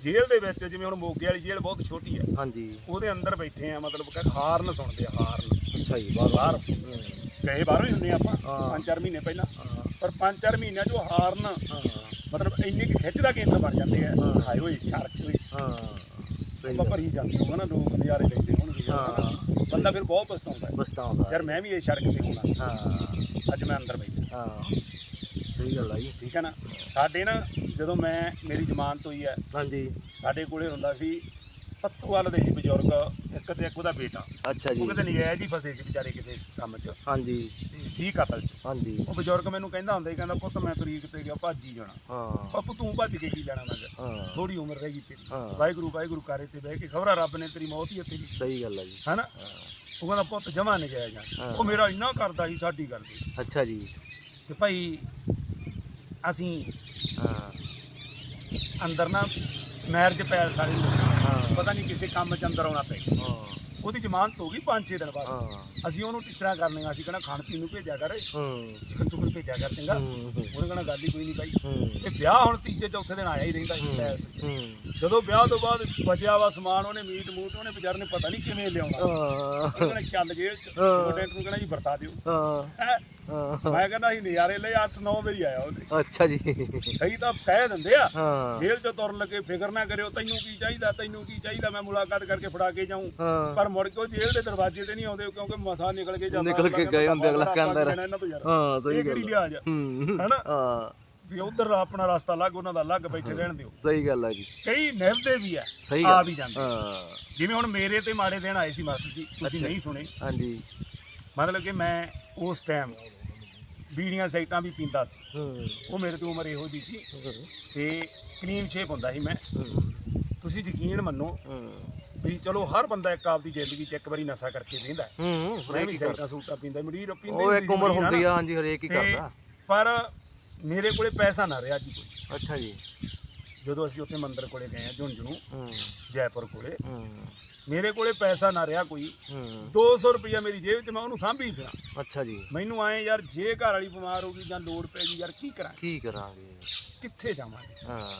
ਜੇਲ੍ਹ ਦੇ ਵਿੱਚ ਜਿਵੇਂ ਹੁਣ ਮੋਗੇ ਵਾਲੀ ਜੇਲ੍ਹ ਬਹੁਤ ਛੋਟੀ ਹੈ ਹਾਂਜੀ। ਉਹਦੇ ਅੰਦਰ ਬੈਠੇ ਆ ਮਤਲਬ ਕਿ ਹਾਰਨ ਸੁਣਦੇ ਆ ਹਾਰਨ। ਅੱਛਾ ਜੀ ਬਾਹਰ। ਹੂੰ। ਗਏ ਬਾਹਰੋਂ ਹੀ ਹੁੰਦੇ ਆਪਾਂ ਹਾਂ। ਪੰਜ ਚਾਰ ਮਹੀਨੇ ਪਹਿਲਾਂ। ਹਾਂ। ਪਰ ਪੰਜ ਚਾਰ ਮਹੀਨਿਆਂ ਜੋ ਹਾਰਨ ਹਾਂ। ਮਤਲਬ ਇੰਨੀ ਕਿ ਖਿੱਚ ਦਾ ਕੇਂਦਰ ਬਣ ਜਾਂਦੇ ਆ। ਹਾਂ। ਖਾਏ ਹੋਏ ਛੜਕ ਹੋਏ ਹਾਂ। ਆਪਾਂ। ਭਰੀ ਜਾਂਦੇ ਨਾ ਲੋਕ ਨਜ਼ਾਰੇ ਲੈਂਦੇ ਹੋਣਗੇ। ਹਾਂ। ਬੰਦਾ ਫਿਰ ਬਹੁਤ ਪਛਤਾਉਂਦਾ ਹੈ। ਪਛਤਾਉਂਦਾ ਯਾਰ ਮੈਂ ਵੀ ਇਹ ਸੜਕ ਤੇ ਹੋਣਾ ਹਾਂ। ਅੱਜ ਮੈਂ ਅੰਦਰ ਬੈਠਾ। ਹਾਂ। ਸਹੀ ਗੱਲ ਆ ਜੀ। ਠੀਕ ਹੈ ਨਾ? ਸਾਡੇ ਨਾ ਜਦੋਂ ਮੈਂ ਮੇਰੀ ਜ਼ਮਾਨਤ ਹੋਈ ਹੈ ਹਾਂਜੀ। ਸਾਡੇ ਕੋਲੇ ਹੁੰਦਾ ਸੀ ਪੱਤੂਵਾਲ ਦੇ ਸੀ ਬਜ਼ੁਰਗ ਇੱਕ ਤੇ ਇੱਕ ਉਹਦਾ ਬੇਟਾ। ਅੱਛਾ ਜੀ। ਉਹ ਕਿਤੇ ਨਜਾਇਜ਼ ਹੀ ਫਸੇ ਸੀ ਵਿਚਾਰੇ ਕਿਸੇ ਕੰਮ 'ਚ। ਹਾਂਜੀ। ਸੀ ਕਤਲ 'ਚ। ਹਾਂਜੀ। ਉਹ ਬਜ਼ੁਰਗ ਮੈਨੂੰ ਕਹਿੰਦਾ ਹੁੰਦਾ ਸੀ ਕਹਿੰਦਾ ਪੁੱਤ ਮੈਂ ਤਰੀਕ ਤੇ ਗਿਆ ਭੱਜ ਹੀ ਜਾਣਾ। ਹਾਂ। ਪਾਪੂ ਤੂੰ ਭੱਜ ਕੇ ਕੀ ਲੈਣਾ ਮੈਂ? ਹਾਂ। ਥੋੜੀ ਉਮਰ ਰਹਿ ਗਈ ਤੇਰੀ। ਹਾਂ। ਵਾਹਿਗੁਰੂ ਵਾਹਿਗੁਰੂ ਕਾਰੇ ਤੇ ਬਹਿ ਕੇ ਖਬਰਾਂ ਰੱਬ ਨੇ ਤੇਰੀ ਮੌਤ ਹੀ ਹੈ ਤੇਰੀ ਸਹੀ ਗੱਲ ਆ ਜੀ। ਹੈਨਾ? ਹਾਂ। ਉਹ ਕਹਿੰਦਾ ਪੁੱਤ ਜਮਾ ਨਜਾਇਜ਼ ਆ। ਹਾਂ। ਉਹ ਮੇਰਾ ਇੰਨਾ ਕਰਦਾ ਸੀ ਸਾਡੀ ਗੱਲ ਤੇ। ਅੱਛਾ ਜੀ। ਤੇ ਭਾਈ ਅਸੀਂ ਹਾਂ। ਅੰਦਰ ਨਾ ਮੈਰਿਜ ਪੈਲਸ ਵਾਲੇ ਨੂੰ ਪਤਾ ਨਹੀਂ ਕਿਸੇ ਕੰਮ 'ਚ ਅੰਦਰ ਆਉਣਾ ਪੈ ਗਿਆ ਉਹਦੀ ਜ਼ਮਾਨਤ ਹੋ ਗਈ 5-6 ਦਿਨ ਬਾਅਦ। ਹਾਂ। ਅਸੀਂ ਉਹਨੂੰ ਟੀਚਰਾਂ ਕਰਨੀਆਂ ਅਸੀਂ ਕਹਿੰਦਾ ਖਾਣ ਪੀਣ ਨੂੰ ਭੇਜਿਆ ਕਰ ਹੂੰ। ਚਿਕਨ ਚੁਕਨ ਭੇਜਿਆ ਕਰ ਚੰਗਾ। ਹੂੰ। ਉਹਨੇ ਕਹਿੰਦਾ ਗੱਲ ਹੀ ਕੋਈ ਨਹੀਂ ਬਾਈ। ਹੂੰ। ਤੇ ਵਿਆਹ ਹੁਣ ਤੀਜੇ ਚੌਥੇ ਦਿਨ ਆਇਆ ਹੀ ਰਹਿੰਦਾ ਸੀ ਪੈਲਸ 'ਚ। ਹੂੰ। ਜਦੋਂ ਵਿਆਹ ਤੋਂ ਬਾਅਦ ਬਚਿਆ ਵਾ ਸਮਾਨ ਉਹਨੇ ਮੀਟ ਮੂਟ ਉਹਨੇ ਵਿਚਾਰ ਨੇ ਪਤਾ ਨਹੀਂ ਕਿਵੇਂ ਲਿਆਉਣਾ। ਹਾਂ। ਉਹ ਕਹਿੰਦਾ ਚੱਲ ਜੇਲ੍ਹ 'ਚ ਹਾਂ। ਸਟੂਡੈਂਟ ਨੂੰ ਕਹਿੰਦਾ ਜੀ ਵਰਤਾ ਦਿਓ। ਹਾਂ। ਹੈਂ। ਹਾਂ। ਮੈਂ ਕਹਿੰਦਾ ਸੀ ਨਜ਼ਾਰੇ ਲਈ 8-9 ਵਾਰੀ ਆਇਆ ਉਹਦੇ। ਅੱਛਾ ਜੀ। ਕਈ ਤਾਂ ਕਹਿ ਦਿੰਦੇ ਆ ਹਾਂ। ਜੇਲ੍ਹ 'ਚ ਤੁਰਨ ਲੱਗੇ ਫਿਕਰ ਨਾ ਕਰਿਓ ਤੈਨੂੰ ਕੀ ਚਾਹੀਦਾ ਤੈਨੂੰ ਕੀ ਚਾਹੀਦਾ ਮੈਂ ਮੁਲਾਕਾਤ ਕਰਕੇ ਫੜਾ ਕੇ ਜਾਊਂ। ਹਾਂ। ਪਰ ਮੁੜ ਕੇ ਉਹ ਜੇਲ੍ਹ ਦੇ ਦਰਵਾਜ਼ੇ ਤੇ ਨਹੀਂ ਆਉਂਦੇ ਕਿਉਂਕਿ ਮਸਾ ਨਿਕਲ ਕੇ ਜਾਂਦਾ ਨਿਕਲ ਕੇ ਗਏ ਹੁੰਦੇ, ਅਗਲਾ ਕਹਿੰਦਾ ਹਾਂ ਸਹੀ ਇਹ ਕਿਹੜੀ ਗੱਲ ਲਿਆਜ ਆ? ਹੂੰ ਹੈਨਾ? ਹਾਂ। ਵੀ ਉਧਰ ਆਪਣਾ ਰਸਤਾ ਅਲੱਗ ਉਹਨਾਂ ਦਾ ਅਲੱਗ ਬੈਠੇ ਰਹਿਣ ਦਿਓ। ਸਹੀ ਗੱਲ ਆ ਜੀ। ਕਈ ਨਿਭਦੇ ਵੀ ਆ ਆ। ਵੀ ਜਾਂਦੇ ਹਾਂ। ਜਿਵੇਂ ਹੁਣ ਮੇਰੇ ਤੇ ਮਾੜੇ ਦਿਨ ਆਏ ਸੀ ਮਾਸਟਰ ਜੀ ਤੁਸੀਂ। ਨਹੀਂ ਸੁਣੇ। ਹਾਂਜੀ। ਮਤਲਬ ਕਿ ਮੈਂ ਉਸ ਟਾਈਮ ਬੀੜੀਆਂ ਸਾਈਟਾਂ ਵੀ ਪੀਂਦਾ ਸੀ। ਹੂੰ। ਉਹ ਮੇਰੇ ਤੇ ਉਮਰ ਇਹੋ ਜੀ ਸੀ ਹੂੰ। ਤੇ ਕਲੀਨ ਸ਼ੇਪ ਹੁੰਦਾ ਸੀ ਮੈਂ। ਹੂੰ। ਤੁਸੀਂ ਯਕੀਨ ਮੰਨੋ ਵੀ ਚਲੋ ਹਰ ਬੰਦਾ ਇੱਕ ਆਪਦੀ ਜ਼ਿੰਦਗੀ 'ਚ ਇੱਕ ਵਾਰੀ ਨਸ਼ਾ ਕਰਕੇ ਰਹਿੰਦਾ ਹੈ। ਮੈਂ ਵੀ ਕਰਦਾ ਸੂਟਾਂ ਪੀਂਦਾ ਮਡੀਰ ਪੀਂਦੇ ਉਹ ਇੱਕ ਉਮਰ ਹੁੰਦੀ ਆ ਹਾਂਜੀ ਹਰੇਕ ਹੀ ਕਰਦਾ। ਪਰ ਮੇਰੇ ਕੋਲੇ ਪੈਸਾ ਨਾ ਰਿਹਾ ਜੀ ਕੋਈ। ਅੱਛਾ ਜੀ। ਜਦੋਂ ਅਸੀਂ ਉੱਥੇ ਮੰਦਿਰ ਕੋਲੇ ਗਏ ਆ ਝੁੰਝਣੂ ਹੂੰ। ਜੈਪੁਰ ਕੋਲੇ ਮੇਰੇ ਕੋਲੇ ਪੈਸਾ ਨਾ ਰਿਹਾ ਕੋਈ। ਹੂੰ। 200 ਰੁਪਇਆ ਮੇਰੀ ਜੇਬ 'ਚ ਮੈਂ ਉਹਨੂੰ ਸਾਂਭੀ ਫਿਰਾਂ। ਅੱਛਾ ਜੀ। ਮੈਨੂੰ ਆਏ ਯਾਰ ਜੇ ਘਰ ਵਾਲੀ ਬਿਮਾਰ ਹੋ ਗਈ ਜਾਂ ਲੋੜ ਪੈ ਗਈ ਯਾਰ ਕੀ ਕਰਾਂ? ਕੀ ਕਰਾਂਗੇ? ਕਿੱਥੇ ਜਾਵਾਂਗੇ? ਹਾਂ।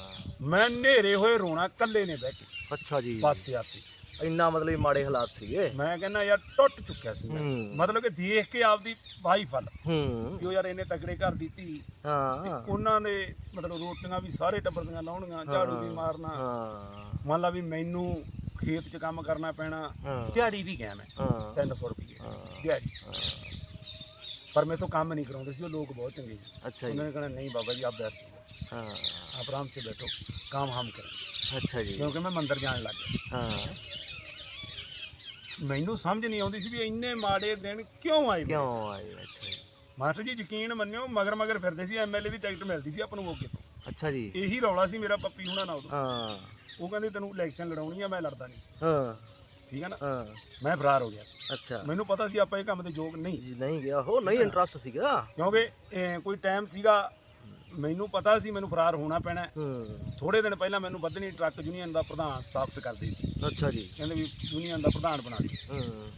ਮੈਂ ਨੇਰੇ ਹੋਏ ਰੋਣਾ ਕੱਲੇ ਨੇ ਬਹਿ ਕੇ। ਅੱਛਾ ਜੀ। ਪਾਸੇ ਆਸੇ ਇੰਨਾ ਮਤਲਬ ਮਾੜੇ ਹਾਲਾਤ ਸੀਗੇ? ਮੈਂ ਕਹਿੰਦਾ ਯਾਰ ਟੁੱਟ ਚੁੱਕਿਆ ਸੀ ਮੈਂ। ਹੂੰ। ਮਤਲਬ ਕਿ ਦੇਖ ਕੇ ਆਪਦੀ ਵਾਈਫ ਵੱਲ ਹੂੰ। ਉਹ ਯਾਰ ਇਹਨੇ ਤਕੜੇ ਘਰ ਦੀ ਧੀ ਹਾਂ ਉਹਨਾਂ ਨੇ ਮਤਲਬ ਰੋਟੀਆਂ ਵੀ ਸਾਰੇ ਟੱਬਰ ਦੀਆਂ ਲਾਉਣੀਆਂ ਝਾੜੂ ਵੀ ਮਾਰਨਾ। ਹਾਂ। ਮੰਨ ਲਾ ਵੀ ਮੈਨੂੰ ਖੇਤ 'ਚ ਕੰਮ ਕਰਨਾ ਪੈਣਾ ਹਾਂ ਦਿਹਾੜੀ ਦੀ ਗਿਆ ਮੈਂ ਹਾਂ 300 ਰੁਪਏ ਹਾਂ। ਦਿਹਾੜੀ ਹਾਂ। ਪਰ ਮੇਰੇ ਤੋਂ ਕੰਮ ਨਹੀਂ ਕਰਾਉਂਦੇ ਸੀ ਉਹ ਲੋਕ ਬਹੁਤ ਚੰਗੇ ਸੀ ਅੱਛਾ ਜੀ उन्होंने कहा नहीं बाबा जी आप बैठो ਹਾਂ आप आराम से बैठो काम हम करेंगे ਅੱਛਾ ਜੀ क्योंकि मैं मंदिर जाने लग गया ਹਾਂ ਮੈਨੂੰ ਸਮਝ ਨਹੀਂ ਆਉਂਦੀ ਸੀ ਵੀ ਇੰਨੇ ਮਾੜੇ ਦਿਨ ਕਿਉਂ ਆਏ ਮੇਰੇ। ਕਿਉਂ ਆਏ ਅੱਛਾ ਜੀ ਮਾਸਟਰ ਜੀ ਯਕੀਨ ਮੰਨਿਓ ਮਗਰ ਮਗਰ ਫਿਰਦੇ ਸੀ ਐਮਐਲਏ ਦੀ ਟਿਕਟ ਮਿਲਦੀ ਸੀ ਆਪਾਂ ਨੂੰ ਮੌਕੇ ਤੋਂ ਅੱਛਾ ਜੀ। ਇਹੀ ਰੌਲਾ ਸੀ ਮੇਰਾ ਪੱਪੀ ਹੁਣਾਂ ਨਾਲ ਉਦੋਂ। ਹਾਂ। ਉਹ ਕਹਿੰਦੇ ਤੈਨੂੰ ਇਲੈਕਸ਼ਨ ਲੜਾਉਣੀ ਆ ਮੈਂ ਲੜਦਾ ਨਹੀਂ ਸੀ। ਹਾਂ। ਠੀਕ ਹੈ ਨਾ? ਹਾਂ। ਮੈਂ ਫਰਾਰ ਹੋ ਗਿਆ ਸੀ। ਅੱਛਾ। ਮੈਨੂੰ ਪਤਾ ਸੀ ਆਪਾਂ ਇਹ ਕੰਮ ਦੇ ਯੋਗ ਨਹੀਂ। ਜੀ ਨਹੀਂ ਗਿਆ। ਹੋ ਨਹੀਂ ਇੰਟਰਸਟ ਸੀਗਾ? ਕਿਉਂਕਿ ਇਹ ਕੋਈ ਟਾਈਮ ਸੀਗਾ ਮੈਨੂੰ ਪਤਾ ਸੀ ਮੈਨੂੰ ਫਰਾਰ ਹੋਣਾ ਪੈਣਾ। ਹੈ। ਥੋੜੇ ਦਿਨ ਪਹਿਲਾਂ ਮੈਨੂੰ ਬੱਧਨੀ ਟਰੱਕ ਯੂਨੀਅਨ ਦਾ ਪ੍ਰਧਾਨ ਸਥਾਪਿਤ ਕਰਦੇ ਸੀ। ਅੱਛਾ ਜੀ। ਕਹਿੰਦੇ ਵੀ ਯੂਨੀਅਨ ਦਾ ਪ੍ਰਧਾਨ ਬਣਾ ਲਈ ਹੂੰ।